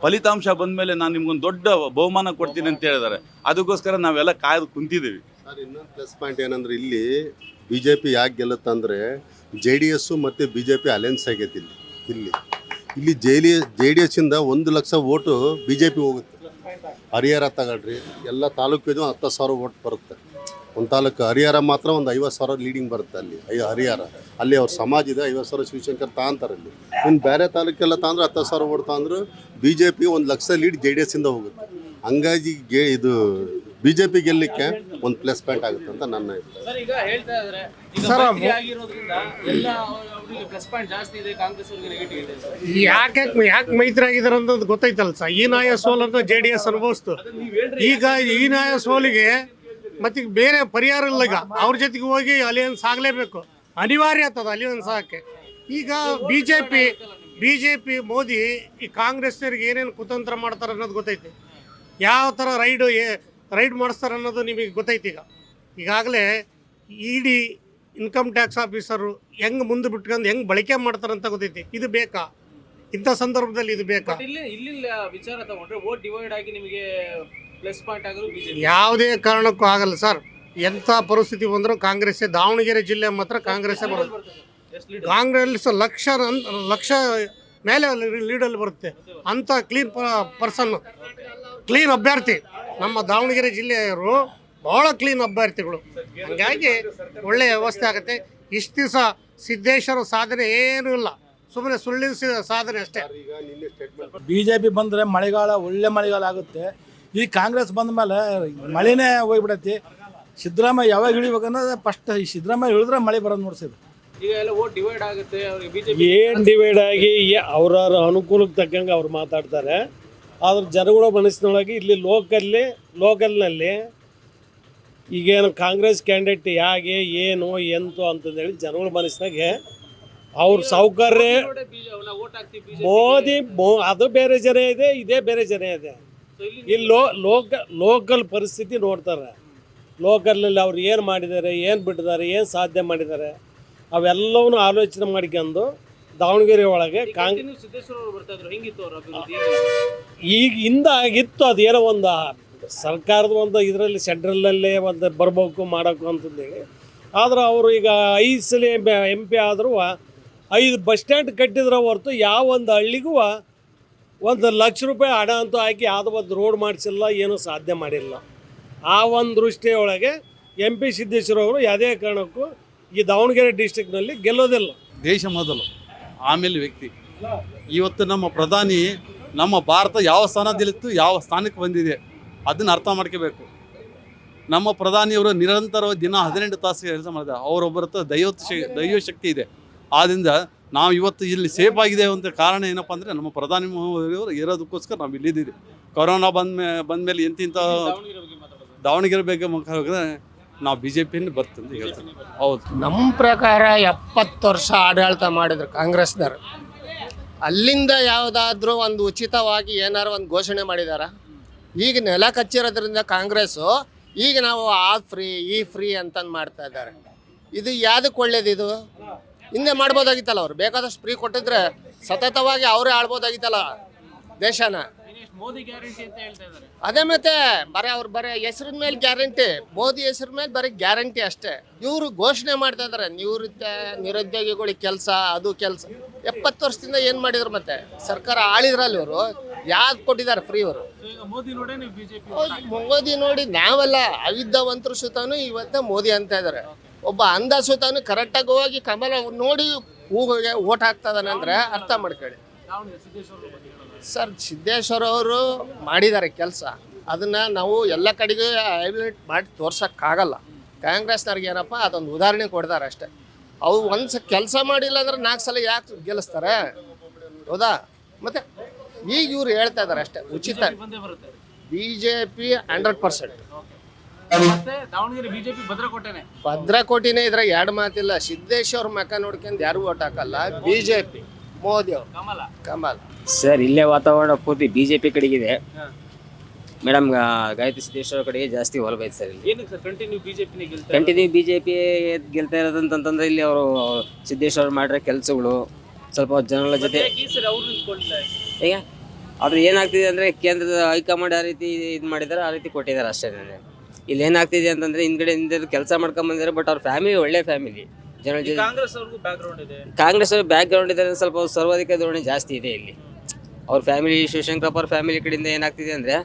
ಫಲಿತಾಂಶ ಬಂದ ಮೇಲೆ ನಾನು ನಿಮ್ಗೊಂದು ದೊಡ್ಡ ಬಹುಮಾನ ಕೊಡ್ತೀನಿ ಅಂತ ಹೇಳಿದ್ದಾರೆ. ಅದಕ್ಕೋಸ್ಕರ ನಾವೆಲ್ಲ ಕಾಯ್ದು ಕುಂತಿದ್ದೀವಿ. ಸರ್ ಇನ್ನೊಂದು ಪ್ಲಸ್ ಪಾಯಿಂಟ್ ಏನಂದ್ರೆ ಇಲ್ಲಿ ಬಿ ಜೆ ಪಿ ಯಾಕೆ ಗೆಲ್ಲುತ್ತಂದರೆ ಜೆ ಡಿ ಎಸ್ಸು ಮತ್ತು ಬಿ ಜೆ ಪಿ ಅಲಯನ್ಸ್ ಆಗೈತೆ ಇಲ್ಲಿ. ಇಲ್ಲಿ. ಇಲ್ಲಿ ಜೆ ಡಿ ಜೆ ಡಿ ಎಸ್ಸಿಂದ ಒಂದು lakh vote B J P ಹೋಗುತ್ತೆ. ಹರಿಹರ ತಗೊಳ್ರಿ ಎಲ್ಲ ತಾಲೂಕಿದು ಹತ್ತು ಸಾವಿರ ಓಟ್ ಬರುತ್ತೆ. ಒಂದು ತಾಲೂಕು ಹರಿಹರ ಮಾತ್ರ ಒಂದು ಐವತ್ತು ಸಾವಿರ ಲೀಡಿಂಗ್ ಬರುತ್ತೆ ಅಲ್ಲಿ ಅಯ್ಯೋ ಹರಿಹರ. ಅಲ್ಲಿ ಅವ್ರ ಸಮಾಜ ಇದೆ ಐವತ್ತು ಸಾವಿರ ಶಿವಶಂಕರ್ ತಾಂತಾರೆ ಅಲ್ಲಿ. ಇನ್ನು ಬೇರೆ ತಾಲೂಕೆಲ್ಲ ತಾಂದ್ರೆ ಹತ್ತು ಸಾವಿರ ಓಟ್ ತಾಂದ್ರೆ ಬಿ ಜೆ ಪಿ ಒಂದು ಲಕ್ಷ ಲೀಡ್ ಜೆ ಡಿ ಎಸ್ಸಿಂದ ಹೋಗುತ್ತೆ. ಹಂಗಾಗಿ ಗೆ ಇದು ಬಿ ಜೆ ಪಿ ಗೆಲ್ಲಲಿಕ್ಕೆ ಒಂದು ಪ್ಲಸ್ ಪಾಯಿಂಟ್ ಆಗುತ್ತೆ ಅಂತ ನನ್ನ ಸರ್ ಈಗ ಹೇಳ್ತಾ ಇದಾರೆ ಸರ್, ಮೈತ್ರಿ ಎಲ್ಲ ಅವರಿಗೆ ಪ್ಲಸ್ ಪಾಯಿಂಟ್ ಜಾಸ್ತಿ ಇದೆ ಕಾಂಗ್ರೆಸ್ ಅವರಿಗೆ ನೆಗೆಟಿವ್ ಇದೆ ಸರ್. ಯಾಕೆ ಯಾಕೆ ಮೈತ್ರಿ ಆಗಿದ್ದಾರೆ ಅನ್ನೋದು ಗೊತ್ತೈತಲ್ಲ ಸರ್. ಈ ನಾಯ ಅಂತ ಜೆ ಡಿ ಎಸ್ ಅನುಭವಿಸ್ತು. ಈಗ ಈ ನಾಯ ಸೋಲಿಗೆ ಮತ್ತೆ ಬೇರೆ ಪರಿಹಾರ ಇಲ್ಲ ಈಗ. ಅವ್ರ ಜೊತೆಗೆ ಹೋಗಿ ಅಲಿಯನ್ಸ್ ಆಗಲೇಬೇಕು. ಅನಿವಾರ್ಯ ಆಗ್ತದೆ ಅಲಿಯನ್ಸ್ ಆಗಕ್ಕೆ. ಈಗ B J P B J P Modi ಈ ಕಾಂಗ್ರೆಸ್ನವ್ರಿಗೆ ಏನೇನು ಕುತಂತ್ರ ಮಾಡ್ತಾರೆ ಅನ್ನೋದು ಗೊತ್ತೈತಿ. ಯಾವ ಥರ ರೈಡು ರೈಡ್ ಮಾಡಿಸ್ತಾರೆ ಅನ್ನೋದು ನಿಮಗೆ ಗೊತ್ತೈತಿ ಈಗ. ಈಗಾಗಲೇ E D income tax officer ಹೆಂಗೆ ಮುಂದೆ ಬಿಟ್ಕೊಂಡು ಹೆಂಗೆ ಬಳಕೆ ಮಾಡ್ತಾರೆ ಅಂತ ಗೊತ್ತೈತಿ. ಇದು ಬೇಕಾ? ಇಂಥ ಸಂದರ್ಭದಲ್ಲಿ ಇದು ಬೇಕಾ? ಇಲ್ಲಿ ಇಲ್ಲಿ ವಿಚಾರ ತಗೊಂಡ್ರೆ ಓಟ್ ಡಿವೈಡ್ ಆಗಿ ನಿಮಗೆ ಪ್ಲಸ್ ಪಾಯಿಂಟ್ ಆಗೋದು ಬಿಜೆಪಿ. ಯಾವುದೇ ಕಾರಣಕ್ಕೂ ಆಗಲ್ಲ ಸರ್. ಎಂಥ ಪರಿಸ್ಥಿತಿ ಬಂದರೂ ಕಾಂಗ್ರೆಸ್ಸೇ ದಾವಣಗೆರೆ ಜಿಲ್ಲೆ ಮಾತ್ರ ಕಾಂಗ್ರೆಸ್ಸೇ ಬರುತ್ತೆ. ಕಾಂಗ್ರೆಸ್ ಲಕ್ಷ ಲಕ್ಷ ಮೇಲೆ ಲೀಡಲ್ಲಿ ಬರುತ್ತೆ. ಅಂಥ ಕ್ಲೀನ್ ಪರ್ಸನ್ ಕ್ಲೀನ್ ಅಭ್ಯರ್ಥಿ. ನಮ್ಮ ದಾವಣಗೆರೆ ಜಿಲ್ಲೆಯವರು ಭಾಳ ಕ್ಲೀನ್ ಅಭ್ಯರ್ಥಿಗಳು. ಹಾಗಾಗಿ ಒಳ್ಳೆಯ ವ್ಯವಸ್ಥೆ ಆಗುತ್ತೆ. ಇಷ್ಟು ದಿವಸ ಸಿದ್ದೇಶ್ವರ ಸಾಧನೆ ಏನೂ ಇಲ್ಲ. ಸುಮ್ಮನೆ ಸುಳ್ಳಿಸಿದ ಸಾಧನೆ ಅಷ್ಟೇ. ಬಿ ಜೆ ಪಿ ಬಂದರೆ ಮಳೆಗಾಲ ಒಳ್ಳೆ ಮಳೆಗಾಲ ಆಗುತ್ತೆ. ಈ ಕಾಂಗ್ರೆಸ್ ಬಂದ ಮೇಲೆ ಮಳೆನೇ ಹೋಗ್ಬಿಡತ್ತಿ. ಸಿದ್ದರಾಮಯ್ಯ ಯಾವಾಗ ಇಳಿಬೇಕನ್ನೋದು ಫಸ್ಟ್ ಈ ಸಿದ್ದರಾಮಯ್ಯ ಇಳಿದ್ರೆ ಮಳೆ ಬರೋದು ನೋಡ್ಸಿದ್ರು ಈಗ ಎಲ್ಲ ವೋಟ್ ಡಿವೈಡ್ ಆಗುತ್ತೆ ಅವ್ರಿಗೆ ಬಿಜೆಪಿ ಏನು ಡಿವೈಡ್ ಆಗಿ ಅವ್ರವ್ರ ಅನುಕೂಲಕ್ಕೆ ತಕ್ಕಂಗೆ ಅವ್ರು ಮಾತಾಡ್ತಾರೆ. ಆದ್ರೆ ಜನಗಳ ಮನಸ್ಸಿನೊಳಗೆ ಇಲ್ಲಿ ಲೋಕಲ್ಲಿ ಲೋಕಲ್ನಲ್ಲಿ ಈಗೇನು ಕಾಂಗ್ರೆಸ್ ಕ್ಯಾಂಡಿಡೇಟ್ ಹೇಗೆ ಏನು ಎಂತು ಅಂತಂದೇಳಿ ಜನಗಳ ಮನಸ್ಸಿನಾಗೆ ಅವ್ರ ಸೌಕರ್ಯ ವೋಟ್ ಹಾಕ್ತೀವಿ ಬಿಜೆಪಿ ಮೋದಿ ಮೋ ಅದು ಬೇರೆ ಜನ ಇದೆ ಇದೇ ಬೇರೆ ಜನ ಇದೆ. ಇಲ್ಲಿ ಲೋ ಲೋಕ ಲೋಕಲ್ ಪರಿಸ್ಥಿತಿ ನೋಡ್ತಾರೆ. ಲೋಕಲಲ್ಲಿ ಅವ್ರು ಏನು ಮಾಡಿದ್ದಾರೆ ಏನು ಬಿಟ್ಟಿದ್ದಾರೆ ಏನು ಸಾಧ್ಯ ಮಾಡಿದ್ದಾರೆ ಅವೆಲ್ಲವನ್ನು ಆಲೋಚನೆ ಮಾಡ್ಕೊಂಡು ದಾವಣಗೆರೆ ಒಳಗೆ ಕಾಂಗ್ರೆಸ್ ಈಗ ಹಿಂದ ಆಗಿತ್ತು ಅದೇನೋ ಒಂದು ಸರ್ಕಾರದ ಒಂದು ಇದರಲ್ಲಿ ಸೆಂಟ್ರಲಲ್ಲೇ ಒಂದು ಬರ್ಬೇಕು ಮಾಡೋಕು ಅಂತಂದೇಳಿ. ಆದ್ರೆ ಅವರು ಈಗ ಐದು ಸಲ ಎಂ ಪಿ ಆದರೂ ಐದು ಬಸ್ ಸ್ಟ್ಯಾಂಡ್ ಕಟ್ಟಿದ್ರೆ ಹೊರತು ಯಾವ ಒಂದು ಹಳ್ಳಿಗೂ ಒಂದು ಲಕ್ಷ ರೂಪಾಯಿ ಹಣ ಅಂತೂ ಹಾಕಿ ಯಾವುದೋ ಒಂದು ರೋಡ್ ಮಾಡಿಸಿಲ್ಲ, ಏನೂ ಸಾಧ್ಯ ಮಾಡಿಲ್ಲ. ಆ ಒಂದು ದೃಷ್ಟಿಯೊಳಗೆ ಎಂ ಪಿ ಸಿದ್ದೇಶ್ವರ ಅವರು ಯಾವುದೇ ಕಾರಣಕ್ಕೂ ಈ ದಾವಣಗೆರೆ ಡಿಸ್ಟಿಕ್ನಲ್ಲಿ ಗೆಲ್ಲೋದಿಲ್ಲ. ದೇಶ ಮೊದಲು, ಆಮೇಲೆ ವ್ಯಕ್ತಿ. ಇವತ್ತು ನಮ್ಮ ಪ್ರಧಾನಿ ನಮ್ಮ ಭಾರತ ಯಾವ ಸ್ಥಾನದಲ್ಲಿತ್ತು, ಯಾವ ಸ್ಥಾನಕ್ಕೆ ಬಂದಿದೆ, ಅದನ್ನು ಅರ್ಥ ಮಾಡ್ಕೋಬೇಕು. ನಮ್ಮ ಪ್ರಧಾನಿಯವರು ನಿರಂತರವಾಗಿ ದಿನ ಹದಿನೆಂಟು ತಾಸು ಕೆಲಸ ಮಾಡಿದ್ದಾರೆ ಅವರೊಬ್ಬರ ಹತ್ರ ದೈವ ಶಕ್ತಿ ಇದೆ. ಆದ್ದರಿಂದ ನಾವು ಇವತ್ತು ಇಲ್ಲಿ ಸೇಫ್ ಆಗಿದೆ ಅಂತ ಕಾರಣ ಏನಪ್ಪ ಅಂದರೆ ನಮ್ಮ ಪ್ರಧಾನಿ ಮೋದಿಯವರು ಇರೋದಕ್ಕೋಸ್ಕರ ನಾವು ಇಲ್ಲಿದ್ದೀವಿ ಕೊರೋನಾ ಬಂದ ಮೇ ಬಂದಮೇಲೆ ಎಂತಿಂಥ ದಾವಣಗೆರೆ ಬಗ್ಗೆ ಮಾತಾಡೋದು ದಾವಣಗೆರೆ ಬಗ್ಗೆ ಮುಖ ನಾವು ಬಿ ಜೆ ಪಿಯನ್ನು ಬರ್ತಂದು ಹೇಳ್ತೀವಿ ಹೌದು. ನಮ್ಮ ಪ್ರಕಾರ ಎಪ್ಪತ್ತು ವರ್ಷ ಆಡಳಿತ ಮಾಡಿದ್ರು ಕಾಂಗ್ರೆಸ್ನವರು. ಅಲ್ಲಿಂದ ಯಾವುದಾದ್ರೂ ಒಂದು ಉಚಿತವಾಗಿ ಏನಾರು ಒಂದು ಘೋಷಣೆ ಮಾಡಿದಾರ? ಈಗ ನೆಲ ಕಚ್ಚಿರೋದ್ರಿಂದ ಕಾಂಗ್ರೆಸ್ಸು, ಈಗ ನಾವು ಆ ಫ್ರೀ ಈ ಫ್ರೀ ಅಂತಂದು ಮಾಡ್ತಾ ಇದ್ದಾರೆ. ಇದು ಯಾವ್ದಕ್ಕೆ ಒಳ್ಳೇದಿದು? ಹಿಂದೆ ಮಾಡ್ಬೋದಾಗಿತ್ತಲ್ಲ ಅವ್ರು. ಬೇಕಾದಷ್ಟು ಫ್ರೀ ಕೊಟ್ಟಿದ್ರೆ ಸತತವಾಗಿ ಅವರೇ ಆಳ್ಬೋದಾಗಿತ್ತಲ್ಲ ದೇಶನ. ದಿನೇಶ್ ಮೋದಿ ಗ್ಯಾರಂಟಿ ಅಂತ ಹೇಳ್ತಾ ಇದ್ದಾರೆ. ಅದೇ ಮತ್ತೆ ಬರೀ ಅವ್ರು ಬರೀ ಹೆಸರಿನ ಮೇಲೆ ಗ್ಯಾರಂಟಿ ಮೋದಿ ಹೆಸರ ಮೇಲೆ ಬರೀ ಗ್ಯಾರಂಟಿ ಅಷ್ಟೇ. ಇವರು ಘೋಷಣೆ ಮಾಡ್ತಾ ಇದಾರೆ ನಿವೃತ್ತ ನಿರುದ್ಯೋಗಿಗಳಿಗೆ ಕೆಲಸ ಅದು ಕೆಲಸ. ಎಪ್ಪತ್ತು ವರ್ಷದಿಂದ ಏನು ಮಾಡಿದ್ರು ಮತ್ತೆ? ಸರ್ಕಾರ ಆಳಿದ್ರಲ್ಲ ಇವರು. ಯಾವ್ದು ಕೊಟ್ಟಿದ್ದಾರೆ ಫ್ರೀ ಅವರು ಮೋದಿ ನೋಡಿ ನಾವೆಲ್ಲ ಅವಿದ್ದವಂತರು ಸುತಾನು ಇವತ್ತ ಮೋದಿ ಅಂತ ಇದ್ದಾರೆ. ಒಬ್ಬ ಅಂಧ ಸುತಾನು ಕರೆಕ್ಟಾಗಿ ಹೋಗಿ ಕಮಲ ನೋಡಿ ಹೂವಿಗೆ ಓಟ್ ಹಾಕ್ತದಾನೆ ಅಂದ್ರೆ ಅರ್ಥ ಮಾಡ್ಕೊಳ್ಳಿ. ಸರ್ ಸಿದ್ದೇಶ್ವರ ಅವರು ಮಾಡಿದ್ದಾರೆ ಕೆಲಸ. ಅದನ್ನ ನಾವು ಎಲ್ಲ ಕಡೆಗೂ ಹೈಲೈಟ್ ಮಾಡಿ ತೋರ್ಸೋಕ್ಕಾಗಲ್ಲ. ಕಾಂಗ್ರೆಸ್ನವ್ರಿಗೆ ಏನಪ್ಪ ಅದೊಂದು ಉದಾಹರಣೆ ಕೊಡ್ತಾರೆ ಅಷ್ಟೇ. ಅವು ಒಂದು ಸ ಕೆಲಸ ಮಾಡಿಲ್ಲ ಅಂದ್ರೆ ನಾಲ್ಕು ಸಲ ಯಾಕೆ ಗೆಲ್ಲಿಸ್ತಾರೆ? ಹೌದಾ? ಮತ್ತೆ ಈಗ ಇವ್ರು ಹೇಳ್ತಾ ಇದ್ದಾರೆ ಅಷ್ಟೇ ಉಚಿತ. B J P hundred percent. ಮತ್ತೆ ದಾವಣಗೆರೆ ಬಿಜೆಪಿ ಭದ್ರಕೋಟೆನೆ ಭದ್ರಕೋಟಿನೇ ಇದ್ರಾಗ ಎರಡು ಮಾತಿಲ್ಲ. ಸಿದ್ದೇಶ್ವರ ಮಕ ನೋಡ್ಕೊಂಡು ಯಾರು ಓಟ್ ಹಾಕಲ್ಲ? ಬಿಜೆಪಿ. ಜೆ ಪಿ ಮೋದಿ ಅವ್ರು. ಕಮಲ. ಕಮಲ್. ಸರ್ ಇಲ್ಲೇ ವಾತಾವರಣ ಪೂರ್ತಿ ಬಿಜೆಪಿ ಜೆ ಪಿ ಕಡೆಗಿದೆ ಮೇಡಮ್ ಗಾಯತ್ರಿ ಸಿದ್ದೇಶ್ವರ ಕಡೆಗೆ ಜಾಸ್ತಿ ಒಲವೈತೆ ಸರ್ ಇಲ್ಲಿ. ಏನಕ್ಕೆ ಸರ್ ಕಂಟಿನ್ಯೂ ಬಿಜೆಪಿ ಗೆಲ್ತಾ ಕಂಟಿನ್ಯೂ ಬಿ ಜೆ ಪಿ ಗೆಲ್ತಾ ಇರೋದಂತಂದ್ರೆ ಇಲ್ಲಿ ಅವರು ಸಿದ್ದೇಶ್ವರ ಮಾಡಿರೋ ಕೆಲಸಗಳು. ಸ್ವಲ್ಪ ಜನಗಳ ಜೊತೆ. ಈ ಸರಿ ಅವ್ರು ನಿಂತ್ಕೊಂಡಿಲ್ಲ? ಈಗ ಆದ್ರೆ ಏನಾಗ್ತಿದೆ ಅಂದರೆ ಕೇಂದ್ರದ ಹೈಕಮಾಂಡ್ ಆ ರೀತಿ ಇದು ಮಾಡಿದಾರೆ ಆ ರೀತಿ ಕೊಟ್ಟಿದ್ದಾರೆ ಅಷ್ಟೇ ಇಲ್ಲಿ ಏನಾಗ್ತಿದೆ ಅಂತಂದ್ರೆ ಹಿಂದ್ಗಡೆ ಹಿಂದೆ ಕೆಲಸ ಮಾಡ್ಕೊಂಡ್ ಬಂದಿದ್ದಾರೆ ಬಟ್ ಅವ್ರ ಫ್ಯಾಮಿಲಿ ಒಳ್ಳೆ ಫ್ಯಾಮಿಲಿ ಜನರ ಜೊತೆ ಕಾಂಗ್ರೆಸ್ ಅವ್ರಿಗೂ ಬ್ಯಾಕ್ ಗ್ರೌಂಡ್ ಇದೆ. ಕಾಂಗ್ರೆಸ್ ಅವ್ರ ಬ್ಯಾಕ್ ಗ್ರೌಂಡ್ ಇದ್ದಾರೆ ಸ್ವಲ್ಪ ಸರ್ವಾಧಿಕ ಧೋರಣೆ ಜಾಸ್ತಿ ಇದೆ ಇಲ್ಲಿ. ಅವ್ರ ಫ್ಯಾಮಿಲಿ ಶಿವಶಂಕರಪ್ಪ ಅವ್ರ ಫ್ಯಾಮಿಲಿ ಕಡೆಯಿಂದ ಏನಾಗ್ತಿದೆ ಅಂದರೆ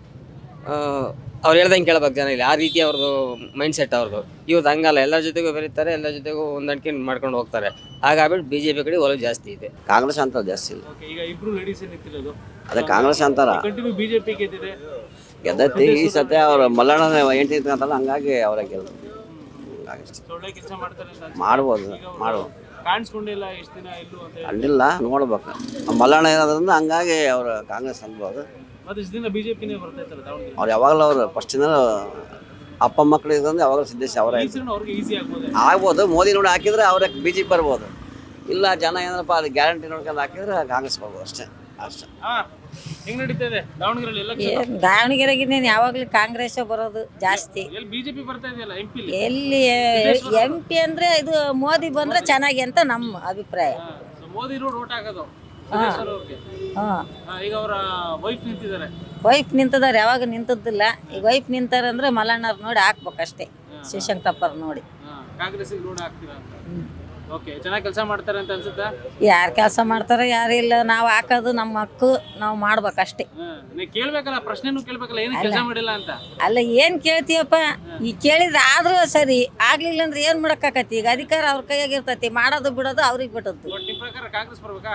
ಅವ್ರು ಹೇಳ್ದಂಗೆ ಕೇಳ್ಬೇಕು ಜನ ಇಲ್ಲಿ. ಆ ರೀತಿ ಅವ್ರದ್ದು ಮೈಂಡ್ ಸೆಟ್ ಅವ್ರದ್ದು ಇವತ್ತು ಹಂಗಲ್ಲ ಎಲ್ಲರ ಜೊತೆಗೂ ಬೆರೀತಾರೆ ಎಲ್ಲರ ಜೊತೆಗೂ ಹೊಂದಾಣಿಕೆ ಮಾಡ್ಕೊಂಡು ಹೋಗ್ತಾರೆ. ಹಾಗಾಗ್ಬಿಟ್ಟು ಬಿ ಜೆ ಪಿ ಕಡೆ ಒಲವು ಜಾಸ್ತಿ ಇದೆ. ಕಾಂಗ್ರೆಸ್ ಅಂತ ಜಾಸ್ತಿ ಇಲ್ಲ. ಓಕೆ ಈಗ ಇಬ್ರು ಲೇಡೀಸ್ ನಿಂತಿರೋದು? ಅದೇ ಕಾಂಗ್ರೆಸ್ ಅಂತಾರ. ಬಿಜೆಪಿ ಗೆದ್ದೈತಿ ಈ ಸತೆ ಅವ್ರ ಮಲ್ಲಣ್ಣ ಎಂಟಿ ಅಂತಲ್ಲ ಹಂಗಾಗಿ ಅವರ ಗೆಲ್ಲ. ಒಳ್ಳೆ ಕೆಲಸ ಮಾಡ್ತಾರೆ ಅಂತ ಅನ್ಸುತ್ತೆ. ಮಾಡ್ಬೋದು ಮಾಡ್ಬೋದು. ಕಾಣಿಸ್ಕೊಂಡಿಲ್ಲ ಎಷ್ಟು ದಿನ ಇಲ್ಲೂ ಅಂತ ಹೇಳಿ. ಅಡ್ಡಿಲ್ಲ ನೋಡ್ಬೇಕು. ಮಲ್ಲಣ್ಣ ಇರೋದ್ರಿಂದ ಹಂಗಾಗಿ ಅವ್ರು ಕಾಂಗ್ರೆಸ್ ಅನ್ಬೋದು. ಮತ್ತೆ ಇಷ್ಟು ದಿನ ಬಿಜೆಪಿನೇ ಬರ್ತಾ ಇತ್ತಲ್ಲ ದಾವಣಗೆರೆ. ಅವ್ರು ಯಾವಾಗಲೂ ಅವ್ರು ದಿನ ಅಪ್ಪ ಮಕ್ಕಳು ಇದ್ರಿಂದ ಯಾವಾಗಲೂ ಸಿದ್ದೇಶ್ ಅವರೇ ಈ ಸರಿ ಅವ್ರಿಗೆ ಈಸಿ ಆಗ್ಬೋದು? ಆಗ್ಬೋದು ಮೋದಿ ನೋಡಿ ಹಾಕಿದ್ರೆ ಅವ್ರ ಬಿ ಜೆ ಪಿ ಬರ್ಬೋದು. ಇಲ್ಲ ಜನ ಏನಪ್ಪ ಅದು ಗ್ಯಾರಂಟಿ ನೋಡ್ಕೊಂಡು ಹಾಕಿದ್ರೆ ಕಾಂಗ್ರೆಸ್ ಬರ್ಬೋದು ಅಷ್ಟೇ. ಅಷ್ಟೇ ಹೆಂಗ್ ದಾವಣಗೆರೆಯಲ್ಲಿ ಏನ್ ದಾವಣಗೆರೆಗೆ ನೀನು ಯಾವಾಗಲೂ ಕಾಂಗ್ರೆಸ್ ಬರೋದು ಜಾಸ್ತಿ. ಎಲ್ಲಿ ಬಿಜೆಪಿ ಬರ್ತಾ ಇದೆಯಲ್ಲ ಎಂ ಪಿ ಎಲ್ಲಿ ಎಂ ಪಿ ಅಂದ್ರೆ ಇದು ಮೋದಿ ಬಂದ್ರೆ ಚೆನ್ನಾಗಿ ಅಂತ ನಮ್ಮ ಅಭಿಪ್ರಾಯ. ಮೋದಿ ರೋಡ್ ಓಟ್ ಹಾಕೋದು. ಸಿದ್ದೇಶ್ವರ ಅವ್ರಿಗೆ. ಹಾ. ಹಾ, ಈಗ ಅವರ ವೈಫ್ ನಿಂತಿದ್ದಾರೆ. ವೈಫ್ ಯಾವಾಗ ನಿಂತದ್ದಿಲ್ಲ. ಈಗ ವೈಫ್ ನಿಂತಾರ ಅಂದ್ರೆ ಮಲ್ಲಣ್ಣವ್ರು ನೋಡಿ ಹಾಕ್ಬೇಕಷ್ಟೇ. ಶಿವಶಂಕರಪ್ಪ ನೋಡಿ. ಕಾಂಗ್ರೆಸ್ ಹಾಕ್ತೀರಾ ಅಂತ. ಓಕೆ ಚೆನ್ನಾಗಿ ಕೆಲಸ ಮಾಡ್ತಾರೆ ಅಂತ ಅನ್ಸುತ್ತಾ? ಯಾರು ಕೆಲಸ ಮಾಡ್ತಾರೆ ಯಾರು ಇಲ್ಲ ನಾವು ಹಾಕೋದು ನಮ್ಮ ಹಕ್ಕು ನಾವು ಮಾಡ್ಬೇಕಷ್ಟೇ. ಅಷ್ಟೇ ಕೇಳ್ಬೇಕಲ್ಲ ಪ್ರಶ್ನೆನೂ ಕೇಳ್ಬೇಕಲ್ಲ ಏನು ಕೆಲಸ ಮಾಡಿಲ್ಲ ಅಂತ? ಅಲ್ಲ ಏನು ಕೇಳ್ತೀಯಪ್ಪ? ಈ ಕೇಳಿದ್ರೆ ಆದ್ರೂ ಸರಿ ಆಗ್ಲಿಲ್ಲ ಅಂದ್ರೆ ಏನು ಮಾಡಕ್ಕಾಕತಿ ಈಗ ಅಧಿಕಾರ ಅವ್ರ ಕೈಯಾಗ ಇರ್ತೈತಿ ಮಾಡೋದು ಬಿಡೋದು ಅವ್ರಿಗೆ ಬಿಡೋದು. ಬಟ್ ನಿಮ್ ಪ್ರಕಾರ ಕಾಂಗ್ರೆಸ್ ಬರ್ಬೇಕಾ?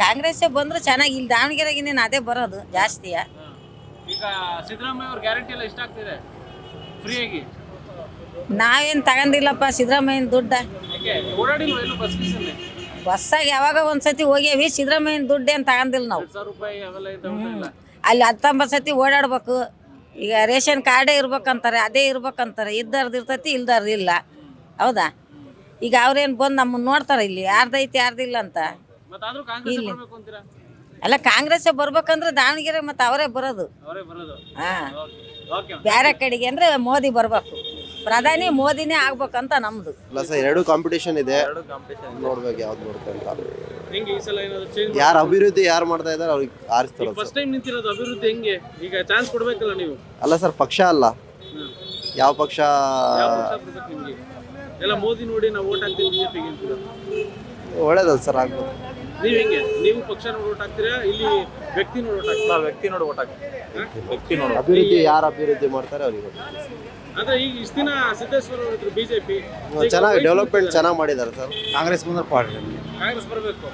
ಕಾಂಗ್ರೆಸ್ಸೇ ಬಂದ್ರೆ ಚೆನ್ನಾಗಿ ಇಲ್ಲಿ ದಾವಣಗೆರೆಗೆ ನೀನು ಅದೇ ಬರೋದು ಜಾಸ್ತಿಯ? ಈಗ ಸಿದ್ದರಾಮಯ್ಯ ಅವ್ರ ಗ್ಯಾರಂಟಿ ಎಲ್ಲ ಇಷ್ಟ ಆಗ್ತಿದೆ ಫ್ರೀಯಾಗಿ ನಾವೇನು ತಗೊಂಡಿಲ್ಲಪ್ಪ ಸಿದ್ದರಾಮಯ್ಯನ ದುಡ್ಡ. ಬಸ್ಸಾಗ ಯಾವಾಗ ಒಂದ್ಸತಿ ಹೋಗ್ಯಾವಿ ಸಿದ್ದರಾಮಯ್ಯನ ದುಡ್ಡು ಏನು ತಗೊಂಡಿಲ್ಲ ನಾವು. ತಗೊಂಡಿಲ್ಲ ಅಲ್ಲಿ ಹತ್ತೊಂಬತ್ತು ಸತಿ ಓಡಾಡ್ಬೇಕು. ಈಗ ರೇಷನ್ ಕಾರ್ಡೇ ಇರ್ಬೇಕಂತಾರೆ ಅದೇ ಇರ್ಬೇಕಂತಾರೆ ಇದ್ದಾರ್ದು ಇರ್ತೈತಿ ಇಲ್ದಾರ್ದು ಇಲ್ಲ. ಹೌದಾ? ಈಗ ಅವ್ರೇನು ಬಂದು ನಮ್ಮನ್ನ ನೋಡ್ತಾರೆ ಇಲ್ಲಿ ಯಾರ್ದೈತಿ ಯಾರ್ದಿಲ್ಲ ಅಂತ. ಇಲ್ಲಿ. ಅಲ್ಲ ಕಾಂಗ್ರೆಸ್ ಬರ್ಬೇಕಂದ್ರೆ ದಾವಣಗೆರೆ ಮತ್ತೆ ಅವರೇ ಬರೋದು. ಹಾ. ಬೇರೆ ಕಡೆಗೆ ಅಂದರೆ ಮೋದಿ ಬರಬೇಕು. ಪ್ರಧಾನಿ ಮೋದಿನೇ ಆಗ್ಬೇಕಂತ ನಮ್ದು. ಇಲ್ಲ ಸರ್ ಎರಡು ಕಾಂಪಿಟೇಷನ್ ಇದೆ. ನೋಡ್ಬೇಕು ಯಾವ್ದು ಬರುತ್ತೆ ಅಂತ. ಹೆಂಗೆ ಈ ಸಲ ಏನಾದ್ರು ಚೇಂಜ್ ಯಾರು ಅಭಿವೃದ್ಧಿ ಯಾರು ಮಾಡ್ತಾ ಇದಾರೆ ಅವ್ರಿಗೆ ಆರಿಸ್ತಾರೆ ಫಸ್ಟ್ ಟೈಮ್ ನಿಂತಿರೋದು ಅಭಿವೃದ್ಧಿ ಹೆಂಗೆ? ಈಗ ಚಾನ್ಸ್ ಕೊಡ್ಬೇಕಲ್ಲ ನೀವು? ಅಲ್ಲ ಸರ್ ಪಕ್ಷ ಅಲ್ಲ. ಯಾವ ಪಕ್ಷ? ಯಾವ ಪಕ್ಷ ಬರ್ಬೇಕು ನಿಮ್ಗೆ? ಎಲ್ಲ ಮೋದಿ ನೋಡಿ ನಾವು ಓಟ್ ಹಾಕ್ತೀವಿ ಬಿಜೆಪಿಗೆ ಒಳ್ಳೇದಲ್ಲ ಸರ್ ಆಗ್ಬೋದು. ನೀವ್ ಹೆಂಗೆ? ನೀವು ಪಕ್ಷ ನೋಡಿ ಓಟ್ ಹಾಕ್ತೀರಾ? ಇಲ್ಲಿ ವ್ಯಕ್ತಿ ನೋಡಿ ಓಟ್ ಹಾಕ್ತೀರಾ? ವ್ಯಕ್ತಿ ನೋಡಿ ಓಟ್ ವ್ಯಕ್ತಿ ನೋಡಿ ಅಭಿವೃದ್ಧಿ ಯಾರು ಅಭಿವೃದ್ಧಿ ಮಾಡ್ತಾರೆ ಅವ್ರಿಗೆ ಅಂದ್ರೆ ಈಗ ಇಷ್ಟ ದಿನ ಸಿದ್ದೇಶ್ವರ ಅವರು ಇದ್ರು ಬಿಜೆಪಿ. ಚೆನ್ನಾಗಿ ಡೆವಲಪ್ಮೆಂಟ್ ಚೆನ್ನಾಗಿ ಮಾಡಿದ್ದಾರೆ ಸರ್. ಕಾಂಗ್ರೆಸ್ ಬಂದ್ರೆ ಪಾಡ್ರಿ ಕಾಂಗ್ರೆಸ್ ಬರಬೇಕು.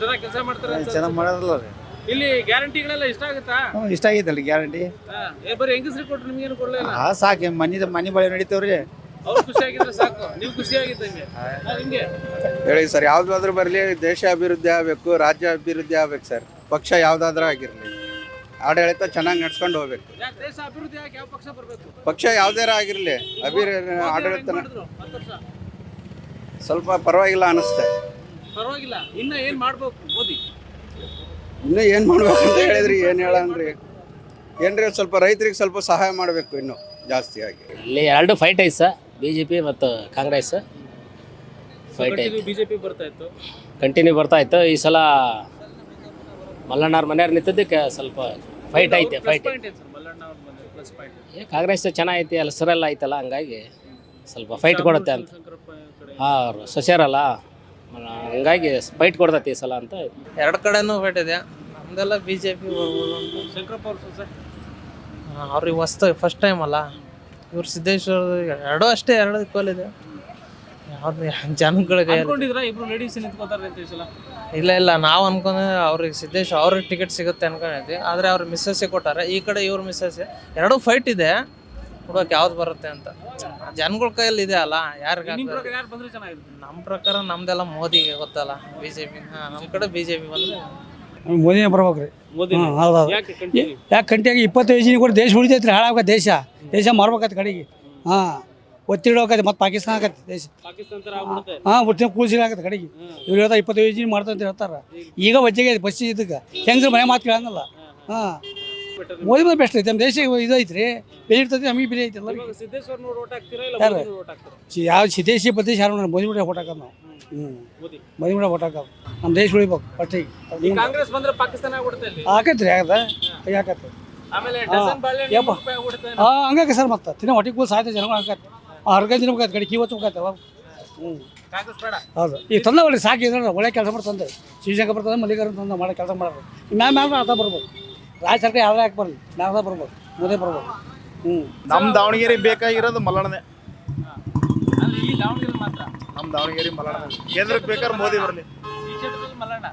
ಚೆನ್ನಾಗಿ ಕೆಲಸ ಮಾಡ್ತಾರೆ ಚೆನ್ನಾಗಿ ಮಾಡೋದಲ್ಲ ರೀ ಇಲ್ಲಿ ಗ್ಯಾರಂಟಿಗಳೆಲ್ಲ ಇಷ್ಟ ಆಗುತ್ತಾ? ಇಷ್ಟ ಆಗೈತಲ್ಲ ಗ್ಯಾರಂಟಿ. ಬರೀ ಹೆಂಗಸ್ರಿಗೆ ಕೊಟ್ರು ನಿಮ್ಗೇನು ಕೊಡಲಿಲ್ಲ ಆ ಸಾಕು. ಮನೆ ಮನೆ ಬಳಿ ನಡೀತೇವ್ರಿ. ಅವ್ರು ಸಾಕು. ನೀವು ಹಿಂಗೆ. ಹೇಳಿ ಸರ್ ಯಾವ್ದಾದ್ರು ಬರಲಿ ದೇಶ ಅಭಿವೃದ್ಧಿ ಆಗಬೇಕು ರಾಜ್ಯ ಅಭಿವೃದ್ಧಿ ಆಗ್ಬೇಕು ಸರ್. ಪಕ್ಷ ಯಾವ್ದಾದ್ರೂ ಆಗಿರಲಿ. ಆಡಳಿತ ಚೆನ್ನಾಗಿ ನಡ್ಸ್ಕೊಂಡು ಹೋಗ್ಬೇಕು. ಯಾಕೆ ದೇಶ ಅಭಿವೃದ್ಧಿ ಆಗಿ ಯಾವ ಪಕ್ಷ ಬರಬೇಕು? ಪಕ್ಷ ಯಾವ್ದಾರ ಆಗಿರಲಿ ಅಭಿವೃದ್ಧಿ ಆಡಳಿತ. ಮಾಡಿದ್ರು ಹತ್ತು ವರ್ಷ. ಸ್ವಲ್ಪ ಪರವಾಗಿಲ್ಲ ಅನಿಸ್ತೆ. ಪರವಾಗಿಲ್ಲ. ಇನ್ನ ಏನ್ ಮಾಡ್ಬೇಕು ಮೋದಿ? ಇನ್ನು ಏನು ಮಾಡ್ಬೇಕು ಅಂತ ಹೇಳಿದ್ರಿ ಏನು ಹೇಳಂದ್ರಿ ಏನ್ರಿ ಸ್ವಲ್ಪ ರೈತರಿಗೆ ಸ್ವಲ್ಪ ಸಹಾಯ ಮಾಡಬೇಕು ಇನ್ನು ಜಾಸ್ತಿ ಆಗಿ. ಇಲ್ಲಿ ಎರಡು ಫೈಟ್ ಐತೆ ಸರ್. ಬಿ ಜೆ ಪಿ ಮತ್ತು ಕಾಂಗ್ರೆಸ್ ಫೈಟ್ ಬಿ ಬಿಜೆಪಿ ಬರ್ತಾ ಇತ್ತು? ಕಂಟಿನ್ಯೂ ಬರ್ತಾ ಇತ್ತು. ಈ ಸಲ ಮಲ್ಲಣ್ಣವ್ರ ಮನೆಯವ್ರು ನಿಂತದ್ದಕ್ಕೆ ಸ್ವಲ್ಪ ಫೈಟ್ ಐತೆ ಫೈಟ್ ಕಾಂಗ್ರೆಸ್ ಚೆನ್ನಾಗೈತಿ ಅಲ್ಲಿ ಸರಲ್ಲ ಐತಲ್ಲ ಹಂಗಾಗಿ ಸ್ವಲ್ಪ ಫೈಟ್ ಕೊಡುತ್ತೆ ಅಂತ. ಹಾಂ ಅವ್ರು ಸೊಸೆಯರಲ್ಲ ಹಂಗಾಗಿ ಫೈಟ್ ಕೊಡ್ತೈತಿ ಈ ಸಲ ಅಂತ ಎರಡು ಕಡೆನೂ ಫೈಟ್ ಇದೆ. ನಮ್ದೆಲ್ಲ ಬಿ ಜೆ ಪಿ ಬರ್ಬೋದು ಶಂಕರಪ್ಪ ಅವ್ರಿಗೆ ಹೊಸ್ತು ಫಸ್ಟ್ ಟೈಮ್ ಅಲ್ಲ. ಇವ್ರು ಸಿದ್ದೇಶ್ವರ ಎರಡು ಅಷ್ಟೇ ಎರಡು ಈಕ್ವಲ್ ಇದೆ. ಯಾವ್ದು ಜನಗಳ ಕೈಯಲ್ಲಿ? ಅನ್ಕೊಂಡಿದ್ರ ಇಬ್ರು ಲೇಡೀಸ್ ನಿಂತ್ಕೋತಾರೆ ಅಂತ ಈ ಸಲ ಇಲ್ಲ ಇಲ್ಲ. ನಾವು ಅನ್ಕೊಂಡ್ರೆ ಅವ್ರಿಗೆ ಸಿದ್ದೇಶ್ ಅವ್ರಿಗೆ ಟಿಕೆಟ್ ಸಿಗುತ್ತೆ ಅನ್ಕೊಂಡಿದ್ವಿ. ಆದ್ರೆ ಅವ್ರ ಮಿಸ್ಸಸ್ಸೇ ಕೊಟ್ಟಾರೆ. ಈ ಕಡೆ ಇವ್ರ ಮಿಸ್ಸಸ್ಸೇ ಎರಡೂ ಫೈಟ್ ಇದೆ. ನೋಡೋಕೆ ಯಾವ್ದು ಬರುತ್ತೆ ಅಂತ. ಜನಗಳ ಕೈಯಲ್ಲಿ ಇದೆ ಅಲ್ಲ. ಯಾರಿಗೆ ನಿಮ್ ಪ್ರಕಾರ ಯಾರು ಬಂದ್ರೆ ಚೆನ್ನಾಗಿರುತ್ತೆ? ನಮ್ಮ ಪ್ರಕಾರ ನಮ್ದೆಲ್ಲ ಮೋದಿಗೆ ಗೊತ್ತಲ್ಲ. ಬಿ ಜೆ ಪಿ ನಮ್ಮ ಕಡೆ ಬಿ ಜೆ ಪಿ ಬಂದರೆ ಮೋದಿನೇ ಬರ್ಬೇಕ್ರಿ. ಮೋದಿ ಹ್ಮ್, ಹೌದು. ಯಾಕೆ ಕಂಟಿಯಾಗಿ ಇಪ್ಪತ್ತು ಯೋಜನೆ ಕೂಡ ದೇಶ ಉಳಿತೈತೆ ರೀ ಹಾಳಾಗ ದೇಶ. ದೇಶ ಮಾರ್ಬೇಕತ್ ಕಡೆಗೆ. ಹಾಂ ಒತ್ತಿಡೋಕತ್ತೆ ಮತ್ತೆ ಪಾಕಿಸ್ತಾನ ಆಗತ್ತೆ ದೇಶ. ಪಾಕಿಸ್ತಾನ ತರ ಆಗ್ಬಿಡುತ್ತೆ. ಹಾಂ ಒಟ್ಟಿನ ಕೂಸಿಲಾಗತ್ತೆ ಕಡೆಗೆ. ಇವ್ರು ಹೇಳ್ತಾರೆ ಇಪ್ಪತ್ತು ಯೋಜನೆ ಮಾಡ್ತಾರೆ ಅಂತ ಹೇಳ್ತಾರೆ. ಈಗ ವಜ್ಜೆಗೆ ಬಸ್ ಇದಕ್ಕೆ. ಹೆಂಗೆ ಮನೆ ಮಾತು ಕೇಳಂಗಲ್ಲ. ಹಾಂ. ಮೋದಿ ಬಂದ್ರೆ ಬೆಸ್ಟ್ ಐತೆ ನಮ್ಮ ದೇಶ ಇದು ಐತ್ರಿ ಬೆಲೆ ಇರ್ತದೆ ನಮಗೆ ಬೆಲೆ ಐತಿ ಎಲ್ಲರೂ ಓಟ್ ಹಾಕ್ತೀರಾ ಇಲ್ಲ ಯಾರು? ಹಾಕ್ತೀರಾ? ಯಾವ ಸಿದ್ದೇಶಿ ಪ್ರದೇಶ ಯಾರು ನೋಡಿ ಮೋದಿ ಬಿಡ ಓಟ್ ಹಾಕೋದು ನಾವು. ಹ್ಞೂ ಮೋದಿ. ಮೋದಿ ಓಟ್ ಹಾಕೋದು. ನಮ್ಮ ದೇಶ ಉಳಿಬೇಕು ಪಟ್ಟಿ ಕಾಂಗ್ರೆಸ್ ಬಂದ್ರೆ ಪಾಕಿಸ್ತಾನ ಆಗ್ಬಿಡುತ್ತೆ ಹಾಕತ್ರಿ ಆಗದ ಯಾಕತ್ತೆ ಆಮೇಲೆ ಹಾ. ಡಜನ್ ಬಾಳೆಹಣ್ಣು ಯಪ್ಪ. ನೂರು ರೂಪಾಯಿ ಆಗ್ಬಿಡುತ್ತೆ. ಹಾಂ ಹಂಗಾಕೆ ಸರ್ ಮತ್ತೆ. ತಿನ್ನ ಹೊಟ್ಟೆ ಕೂಲ್ ಸಾಯ್ತು ಜನಗಳು ಹಂಗಾಯ್ತು ಹೊರಗೆ ತಿನ್ಬೇಕಾಯ್ತು ಕಡೆ ಕಿವತ್ತು ಹೋಗ್ತಾಯ್ತಲ್ಲ ಹ್ಞೂ ಕಾಂಗ್ರೆಸ್ ಬೇಡ. ಹೌದು. ಈಗ ತಂದ ಒಳ್ಳೆ ಸಾಕಿ ಇದ್ರೆ ಒಳ್ಳೆ ಕೆಲಸ ಮಾಡ್ತಂದೆ ಶಿವಶಂಕರ್ ಬರ್ತದೆ ಮಲ್ಲಿಕಾರ್ಜುನ ತಂದ ಮಾಡೋ ಕೆಲಸ ಮಾಡೋದು ಮ್ಯಾಮ್ ಮ್ಯಾಮ್ ಅರ್ಥ ಬರ್ಬೋದು? ರಾಜ್ಯ ಸರ್ಕಾರ ಯಾವ್ದು ಯಾಕೆ ಬರಲಿ. ಬರ್ಬೋದು. ಮೋದಿ ಬರ್ಬೋದು. ಹ್ಞೂ ನಮ್ಮ ದಾವಣಗೆರೆ ಬೇಕಾಗಿರೋದು ಮಲ್ಲಣ್ಣನೇ ಅಂದ್ರೆ ಈ ದಾವಣಗೆರೆ ಮಾತ್ರ. ನಮ್ಮ ದಾವಣಗೆರೆ ಮಲ್ಲಣ್ಣ ಕೇಂದ್ರಕ್ಕೆ ಬೇಕಾದ್ರೆ ಮೋದಿ ಬರಲಿ. ಈ ಕ್ಷೇತ್ರದಲ್ಲಿ ಮಲ್ಲಣ್ಣ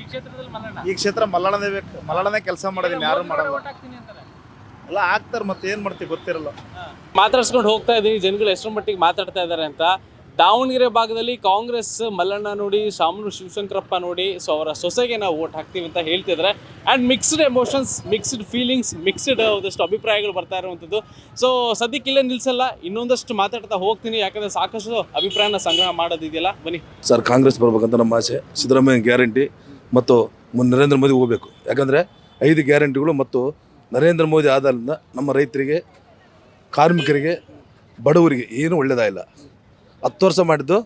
ಈ ಕ್ಷೇತ್ರದಲ್ಲಿ ಮಲ್ಲಣ್ಣ ಈ ಕ್ಷೇತ್ರ ಮಲ್ಲಣ್ಣನೇ ಬೇಕು. ಮಲ್ಲಣ್ಣನೇ ಕೆಲಸ ಮಾಡೋದಿಲ್ಲ ಯಾರು ಮಾಡಲ್ಲ. ಎಲ್ಲ ಆಗ್ತಾರೆ ಮತ್ತೆ ಏನು ಮಾಡ್ತೀವಿ ಗೊತ್ತಿರಲ್ಲ. ಮಾತಾಡ್ಸ್ಕೊಂಡು ಹೋಗ್ತಾ ಇದ್ದೀನಿ ಜನಗಳು ಎಷ್ಟು ಮಟ್ಟಿಗೆ ಮಾತಾಡ್ತಾ ಇದ್ದಾರೆ ಅಂತ. ದಾವಣಗೆರೆ ಭಾಗದಲ್ಲಿ ಕಾಂಗ್ರೆಸ್ ಮಲ್ಲಣ್ಣ ನೋಡಿ ಶಾಮನು ಶಿವಶಂಕರಪ್ಪ ನೋಡಿ ಸೊ ಅವರ ಸೊಸೆಗೆ ನಾವು ಓಟ್ ಹಾಕ್ತೀವಿ ಅಂತ ಹೇಳ್ತಿದ್ರೆ. And mixed emotions mixed feelings mixed ಒಂದಷ್ಟು ಅಭಿಪ್ರಾಯಗಳು ಬರ್ತಾ ಇರುವಂಥದ್ದು. ಸೊ ಸದ್ಯಕ್ಕಿಲ್ಲೇ ನಿಲ್ಸಲ್ಲ, ಇನ್ನೊಂದಷ್ಟು ಮಾತಾಡ್ತಾ ಹೋಗ್ತೀನಿ, ಯಾಕಂದರೆ ಸಾಕಷ್ಟು ಅಭಿಪ್ರಾಯನ ಸಂಗ್ರಹ ಮಾಡೋದಿದೆಯಲ್ಲ. ಬನ್ನಿ. ಸರ್, ಕಾಂಗ್ರೆಸ್ ಬರ್ಬೇಕಂತ ನಮ್ಮ ಆಸೆ, ಸಿದ್ದರಾಮಯ್ಯ ಗ್ಯಾರಂಟಿ ಮತ್ತು ನರೇಂದ್ರ ಮೋದಿ ಹೋಗಬೇಕು. ಯಾಕಂದರೆ ಐದು ಗ್ಯಾರಂಟಿಗಳು ಮತ್ತು ನರೇಂದ್ರ ಮೋದಿ ಆಧಾರದಿಂದ ನಮ್ಮ ರೈತರಿಗೆ, ಕಾರ್ಮಿಕರಿಗೆ, ಬಡವರಿಗೆ ಏನೂ ಒಳ್ಳೆಯದಾಗಿಲ್ಲ ಹತ್ತು ವರ್ಷ ಮಾಡಿದ್ದು.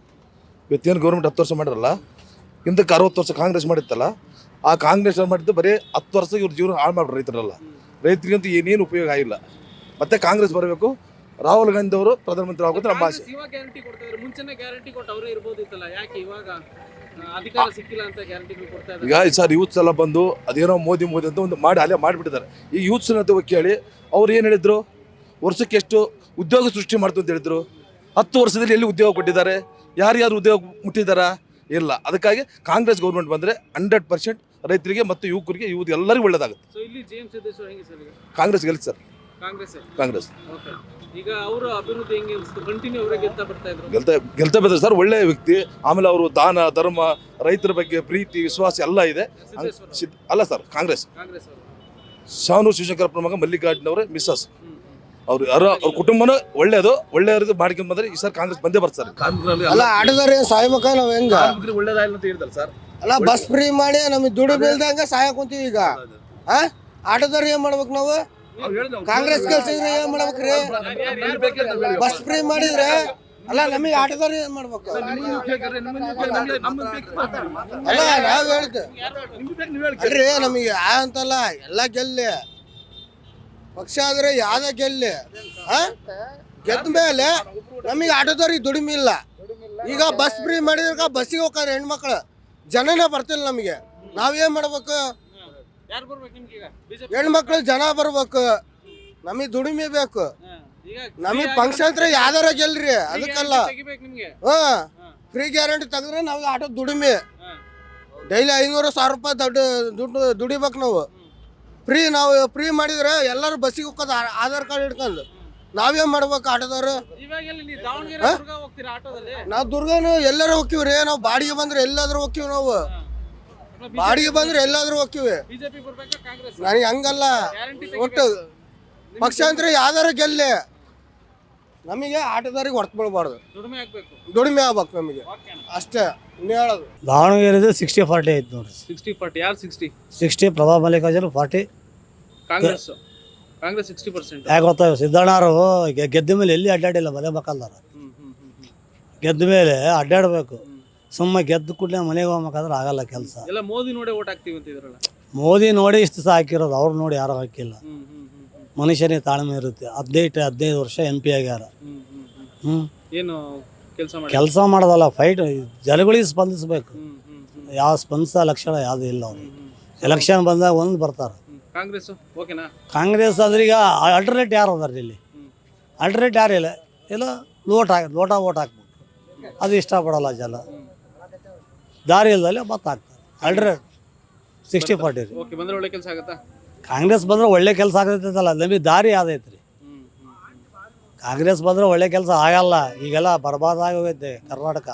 ಇವತ್ತೇನು ಗೌರ್ಮೆಂಟ್ ಹತ್ತು ವರ್ಷ ಮಾಡಿರಲ್ಲ. ಹಿಂದಕ್ಕೆ ಅರವತ್ತು ವರ್ಷ ಕಾಂಗ್ರೆಸ್ ಮಾಡಿತ್ತಲ್ಲ ಆ ಕಾಂಗ್ರೆಸ್ ಮಾಡಿದ್ದು? ಬರೀ ಹತ್ತು ವರ್ಷ ಇವ್ರ ಜೀವನ ಹಾಳು ಮಾಡಿ ರೈತರಲ್ಲ. ರೈತರಿಗಂತೂ ಏನೇನು ಉಪಯೋಗ ಆಗಿಲ್ಲ. ಮತ್ತೆ ಕಾಂಗ್ರೆಸ್ ಬರಬೇಕು. ರಾಹುಲ್ ಗಾಂಧಿ ಅವರು ಪ್ರಧಾನಮಂತ್ರಿ ಆಗುತ್ತೆ ನಮ್ಮ ಆಸೆ. ಈಗ ಸರ್ ಯೂತ್ಸ್ ಎಲ್ಲ ಬಂದು ಅದೇನೋ ಮೋದಿ ಮೋದಿ ಅಂತ ಒಂದು ಮಾಡಿ ಅಲ್ಲೇ ಮಾಡಿಬಿಟ್ಟಿದ್ದಾರೆ. ಈ ಯೂತ್ಸ್ ಅಂತ ಕೇಳಿ ಅವ್ರು ಏನು ಹೇಳಿದ್ರು? ವರ್ಷಕ್ಕೆ ಎಷ್ಟು ಉದ್ಯೋಗ ಸೃಷ್ಟಿ ಮಾಡ್ತು ಅಂತ ಹೇಳಿದ್ರು? ಹತ್ತು ವರ್ಷದಲ್ಲಿ ಎಲ್ಲಿ ಉದ್ಯೋಗ ಕೊಟ್ಟಿದ್ದಾರೆ? ಯಾರ್ಯಾರು ಉದ್ಯೋಗ ಮುಟ್ಟಿದ್ದಾರಾ? ಇಲ್ಲ. ಅದಕ್ಕಾಗಿ ಕಾಂಗ್ರೆಸ್ ಗೌರ್ಮೆಂಟ್ ಬಂದರೆ ಹಂಡ್ರೆಡ್ ಪರ್ಸೆಂಟ್ ರೈತರಿಗೆ ಮತ್ತು ಯುವಕರಿಗೆ ಯೂತ್ ಎಲ್ಲರಿಗೂ ಒಳ್ಳೇದಾಗುತ್ತೆ. ಕಾಂಗ್ರೆಸ್ ಗೆಲ್ತು ಸರ್. ಕಾಂಗ್ರೆಸ್ ಈಗ ಅವರ ಅಭಿವೃದ್ಧಿ ಹೆಂಗೆ ಕಂಟಿನ್ಯೂ ಅವರೇ ಗೆಲ್ತಾ ಬರ್ತಾ ಇದ್ರು? ಗೆಲ್ತಾ ಗೆಲ್ತಾ ಬಂದ್ರೆ ಸರ್. ಒಳ್ಳೆಯ ವ್ಯಕ್ತಿ. ಆಮೇಲೆ ಅವರು ದಾನ ಧರ್ಮ ರೈತರ ಬಗ್ಗೆ ಪ್ರೀತಿ ವಿಶ್ವಾಸ ಎಲ್ಲ ಇದೆ. ಅಲ್ಲ ಸರ್ ಕಾಂಗ್ರೆಸ್. ಶಾನು ಶಿವಶಂಕರಪ್ಪನ ಮಗ ಮಲ್ಲಿಕಾರ್ಜುನ ಅವರೇ ಮಿಸ್ಸಸ್. ಅವ್ರು ಯಾರು ಅವ್ರ ಕುಟುಂಬನೂ ಒಳ್ಳೇದು ಒಳ್ಳೆಯವ್ರದ್ದು ಮಾಡ್ಕೊಂಡ್ ಬಂದ್ರೆ ಈ ಸರ್ ಕಾಂಗ್ರೆಸ್ ಬಂದೇ ಬರ್ತಾರೆ ಅಲ್ಲ ಆಟೋದವ್ರು ಏನು ಸಾಯ್ಬೇಕ ನಾವು ಹೆಂಗ? ಒಳ್ಳೇದಾಗಿಲ್ಲ ಅಂತ ಹೇಳಿದಲ್ಲ ಸರ್. ಅಲ್ಲ ಬಸ್ ಫ್ರೀ ಮಾಡಿ ನಮಗೆ ದುಡ್ಡು ಬೀಳ್ದಂಗ ಸಹಾಯ ಕುಂತೀವಿ ಈಗ. ಆ? ಆಟೋದವ್ರು ಏನ್ ಮಾಡ್ಬೇಕು ನಾವು? ಕಾಂಗ್ರೆಸ್ ಕೆಲಸ ಏನ್ ಮಾಡ್ಬೇಕ್ರಿ? ಬಸ್ ಫ್ರೀ ಮಾಡಿದ್ರೆ ಅಲ್ಲ ನಮಗೆ ಆಟೋದವ್ರು ಏನ್ ಮಾಡ್ಬೇಕು? ಅಲ್ಲ ನಾವ್ ಹೇಳ್ತೇವೆ. ಅಲ್ರಿ ನಮಗೆ ಆ ಅಂತಲ್ಲ ಎಲ್ಲ ಗೆಲ್ಲಿ. ಪಕ್ಷ ಆದ್ರೆ ಯಾವ್ದ ಗೆಲ್ಲಿ ಗೆದ್ದ ಮೇಲೆ ನಮಗೆ ಆಟೋದವ್ರಿಗೆ ದುಡಿಮೆ ಇಲ್ಲ. ಈಗ ಬಸ್ ಫ್ರೀ ಮಾಡಿದ್ರೆ ಬಸ್ಸಿಗೆ ಹೋಗ್ತಾರೆ ಹೆಣ್ಮಕ್ಳು. ಜನನೇ ಬರ್ತಿಲ್ಲ ನಮಗೆ. ನಾವೇನ್ ಮಾಡ್ಬೇಕು? ನಿಮ್ಗೆ ಹೆಣ್ಮಕ್ಳು ಜನ ಬರ್ಬೇಕು. ನಮಗೆ ದುಡಿಮೆ ಬೇಕು. ನಮಗೆ ನಮಗೆ ಹತ್ರ ಯಾವ್ದಾರ ಗೆಲ್ರಿ ಅದಕ್ಕಲ್ಲ. ನಿಮ್ಗೆ. ಹಾ ಫ್ರೀ ಗ್ಯಾರಂಟಿ ತೆಗೆದ್ರೆ ನಾವು ಆಟೋ ದುಡಿಮೆ. ಡೈಲಿ ಐನೂರು ಸಾವಿರ ರೂಪಾಯಿ ದುಡ್ಡು ದುಡ್ಡು ದುಡಿಬೇಕು ನಾವು. ಫ್ರೀ ನಾವು ಫ್ರೀ ಮಾಡಿದ್ರೆ ಎಲ್ಲರೂ ಬಸ್ಸಿಗೆ ಹೋಗೋದು ಆಧಾರ್ ಕಾರ್ಡ್ ಹಿಡ್ಕೊಂಡು. ನಾವೇನ್ ಮಾಡ್ಬೇಕು ಆಟೋದವ್ರು. ನೀವು ದುರ್ಗನು ಎಲ್ಲರೂ ಹೋಗ್ತೀವಿ ರೀ. ನಾವು ಬಾಡಿಗೆ ಬಂದ್ರೆ ಎಲ್ಲಾದ್ರೂ ಹೋಗ್ತೀವಿ ನಾವು. ಬಾಡಿಗೆ ಬಂದ್ರೆ ಎಲ್ಲಾದ್ರೂ ಹೋಗ್ತೀವಿ. ನನಗೆ ಹಂಗಲ್ಲ. ಒಟ್ಟು ಪಕ್ಷ ಅಂದ್ರೆ ಯಾವ್ದಾರ ಗೆಲ್ಲಿ. ನಮಗೆ ಆಟೋದವ್ರಿಗೆ ಹೊರ್ತು ಬೀಳ್ಬಾರ್ದು ದುಡಿಮೆ ಆಗ್ಬೇಕು. ದುಡಿಮೆ ಆಗ್ಬೇಕು ನಮಗೆ. ಅಷ್ಟೇ. ಹೇಳೋದು? ದಾವಣಗೆರೆದು ಸಿಕ್ಸ್ಟಿ ಫಾರ್ಟಿ ಐತೆ ನೋಡ್ರಿ. ಸಿಕ್ಸ್ಟಿ ಫಾರ್ಟಿ ಯಾರು sixty sixty Prabha Mallikarjun forty Congress Congress sixty percent ಯಾಕೆ ಗೊತ್ತಾ ಸಿದ್ದಣ್ಣವರು ಗೆದ್ದ ಮೇಲೆ ಎಲ್ಲಿ ಅಡ್ಡಾಡಿಲ್ಲ ಮನೆ ಮಕ್ಕಳ್ದಾರ. ಗೆದ್ದ ಮೇಲೆ ಅಡ್ಡಾಡಬೇಕು. ಸುಮ್ಮನೆ ಗೆದ್ದ ಕೂಡಲೇ ಮನೆಗೆ ಹೋಗ್ಬೇಕಾದ್ರೆ ಆಗಲ್ಲ ಕೆಲಸ. ಎಲ್ಲ ಮೋದಿ ನೋಡಿ ಓಟ್ ಹಾಕ್ತೀವಿ ಅಂತ ಇದ್ರಲ್ಲ. ಮೋದಿ ನೋಡಿ ಇಷ್ಟು ದಿವಸ ಹಾಕಿರೋದು ಅವ್ರು ನೋಡಿ ಯಾರು ಹಾಕಿಲ್ಲ. ಮನುಷ್ಯನಿಗೆ ತಾಳ್ಮೆ ಇರುತ್ತೆ. ಹದಿನೈದು ಹದಿನೈದು ವರ್ಷ ಎಂ ಪಿ ಆಗ್ಯಾರ ಹ್ಞೂ ಏನು ಕೆಲಸ ಮಾಡಿ ಕೆಲಸ ಮಾಡೋದಲ್ಲ ಫೈಟ್ ಜನಗಳಿಗೆ ಸ್ಪಂದಿಸ್ಬೇಕು. ಯಾವ ಸ್ಪಂದಿಸ ಲಕ್ಷಣ ಯಾವುದು ಇಲ್ಲ ಅವ್ರು ಎಲೆಕ್ಷನ್ ಬಂದಾಗ ಒಂದು ಬರ್ತಾರೆ. ಕಾಂಗ್ರೆಸ್ ಓಕೆನಾ? ಕಾಂಗ್ರೆಸ್ ಅಂದ್ರೆ ಈಗ ಅಲ್ಟರ್ನೇಟ್ ಯಾರು ಅದಾರ ಇಲ್ಲಿ? ಅಲ್ಟರ್ನೇಟ್ ಯಾರು ಇಲ್ಲ? ಇಲ್ಲ ಲೋಟ್ ಹಾಕಿ ಲೋಟ ಓಟ್ ಹಾಕ್ಬೇಕು. ಅದು ಇಷ್ಟಪಡಲ್ಲ ಜನ. ದಾರಿ ಇಲ್ದಲೆ ಮತ್ತೆ ಹಾಕ್ತಾರೆ. ಅಲ್ಟರ್ನೇಟ್ ಸಿಕ್ಸ್ಟಿ ಫಾರ್ಟಿ ರೀ. ಓಕೆ ಬಂದ್ರೆ ಒಳ್ಳೆ ಕೆಲಸ ಆಗುತ್ತಾ? ಕಾಂಗ್ರೆಸ್ ಬಂದ್ರೆ ಒಳ್ಳೆ ಕೆಲಸ ಆಗತ್ತಲ್ಲ ನಮಗೆ ದಾರಿ ಯಾವ್ದೈತೆ ರೀ ಕಾಂಗ್ರೆಸ್ ಬಂದ್ರೆ ಒಳ್ಳೆ ಕೆಲಸ ಆಗಲ್ಲ. ಈಗೆಲ್ಲ ಬರ್ಬಾದ ಆಗೋಗೈತೆ ಕರ್ನಾಟಕ.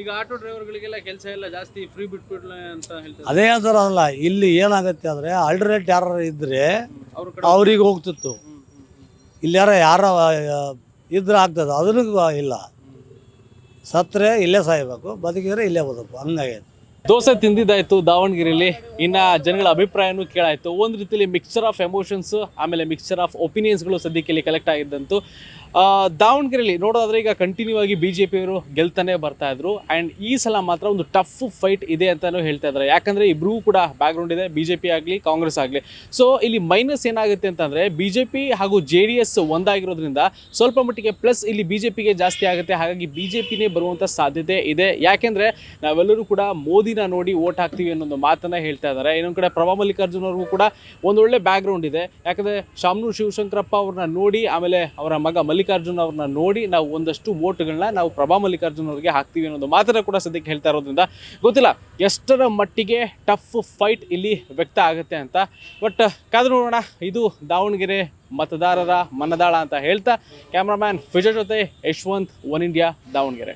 ಈಗ ಆಟೋ ಡ್ರೈವರ್ಗಳಿಗೆಲ್ಲ ಕೆಲಸ ಎಲ್ಲ ಜಾಸ್ತಿ ಫ್ರೀ ಬಿಟ್ಬಿಡ್ಲ ಅಂತ ಹೇಳ್ತಾರೆ ಅದೇ ಅಲ್ಲ ಇಲ್ಲಿ ಏನಾಗುತ್ತೆ ಅಂದ್ರೆ ಆಲ್ಟರ್ನೇಟ್ ಯಾರು ಇದ್ರೆ ಅವ್ರಿಗೆ ಹೋಗ್ತಿತ್ತು. ಇಲ್ಲಿ ಯಾರ ಯಾರ ಇದ್ರೆ ಆಗ್ತದೆ ಅದನ್ನು ಇಲ್ಲ. ಸತ್ತರೆ ಇಲ್ಲೇ ಸಾಯ್ಬೇಕು ಬದುಕಿದ್ರೆ ಇಲ್ಲೇ ಬದುಕು ಹಂಗಾಗೈತೆ. ದೋಸೆ ತಿಂದಿದ್ದಾಯ್ತು ದಾವಣಗೆರೆಯಲ್ಲಿ. ಇನ್ನ ಜನಗಳ ಅಭಿಪ್ರಾಯನೂ ಕೇಳಾಯ್ತು. ಒಂದು ರೀತಿಯಲ್ಲಿ ಮಿಕ್ಸ್ಚರ್ ಆಫ್ ಎಮೋಷನ್ಸ್ ಆಮೇಲೆ ಮಿಕ್ಸ್ಚರ್ ಆಫ್ ಒಪಿನಿಯನ್ಸ್ಗಳು ಸದ್ಯಕ್ಕೆ ಇಲ್ಲಿ ಕಲೆಕ್ಟ್ ಆಗಿದ್ದಂತು. ದಾವಣಗೆರೆಯಲ್ಲಿ ನೋಡೋದಾದ್ರೆ ಈಗ ಕಂಟಿನ್ಯೂ ಆಗಿ ಬಿ ಜೆ ಪಿಯವರು ಗೆಲ್ತಾನೆ ಬರ್ತಾ ಇದ್ರು. ಆ್ಯಂಡ್ ಈ ಸಲ ಮಾತ್ರ ಒಂದು ಟಫ್ ಫೈಟ್ ಇದೆ ಅಂತಲೂ ಹೇಳ್ತಾ ಇದ್ದಾರೆ. ಯಾಕಂದರೆ ಇಬ್ಬರೂ ಕೂಡ ಬ್ಯಾಕ್ಗ್ರೌಂಡ್ ಇದೆ ಬಿ ಜೆ ಪಿ ಆಗಲಿ, ಕಾಂಗ್ರೆಸ್ ಆಗಲಿ. ಸೊ ಇಲ್ಲಿ ಮೈನಸ್ ಏನಾಗುತ್ತೆ ಅಂತಂದರೆ ಬಿ ಜೆ ಪಿ ಹಾಗೂ ಜೆ ಡಿ ಎಸ್ ಒಂದಾಗಿರೋದ್ರಿಂದ ಸ್ವಲ್ಪ ಮಟ್ಟಿಗೆ ಪ್ಲಸ್ ಇಲ್ಲಿ ಬಿ ಜೆ ಪಿಗೆ ಜಾಸ್ತಿ ಆಗುತ್ತೆ. ಹಾಗಾಗಿ ಬಿ ಜೆ ಪಿನೇ ಬರುವಂಥ ಸಾಧ್ಯತೆ ಇದೆ. ಯಾಕೆಂದರೆ ನಾವೆಲ್ಲರೂ ಕೂಡ ಮೋದಿನ ನೋಡಿ ಓಟ್ ಹಾಕ್ತೀವಿ ಅನ್ನೋ ಒಂದು ಮಾತನ್ನು ಹೇಳ್ತಾ ಇದ್ದಾರೆ. ಇನ್ನೊಂದು ಕಡೆ ಪ್ರಭಾ ಮಲ್ಲಿಕಾರ್ಜುನ್ ಅವ್ರಿಗೂ ಕೂಡ ಒಂದೊಳ್ಳೆ ಬ್ಯಾಕ್ಗ್ರೌಂಡ್ ಇದೆ. ಯಾಕಂದರೆ ಶಾಮನೂರು ಶಿವಶಂಕರಪ್ಪ ಅವ್ರನ್ನ ನೋಡಿ ಆಮೇಲೆ ಅವರ ಮಗ ಮಲ್ಲಿಕಾರ್ಜುನ್ ಅವ್ರನ್ನ ನೋಡಿ ನಾವು ಒಂದಷ್ಟು ವೋಟ್ಗಳನ್ನ ನಾವು ಪ್ರಭಾ ಮಲ್ಲಿಕಾರ್ಜುನ್ ಅವರಿಗೆ ಹಾಕ್ತೀವಿ ಅನ್ನೋದು ಮಾತ್ರ ಕೂಡ ಸದ್ಯಕ್ಕೆ ಹೇಳ್ತಾ ಇರೋದ್ರಿಂದ ಗೊತ್ತಿಲ್ಲ ಎಷ್ಟರ ಮಟ್ಟಿಗೆ ಟಫ್ ಫೈಟ್ ಇಲ್ಲಿ ವ್ಯಕ್ತ ಆಗುತ್ತೆ ಅಂತ. ಬಟ್ ಕಾದ್ರೂ ನೋಡೋಣ. ಇದು ದಾವಣಗೆರೆ ಮತದಾರರ ಮನದಾಳ ಅಂತ ಹೇಳ್ತಾ ಕ್ಯಾಮ್ರಾಮ್ಯಾನ್ ಫಿಜ ಜೊತೆ ಯಶವಂತ್, ಒನ್ ಇಂಡಿಯಾ, ದಾವಣಗೆರೆ.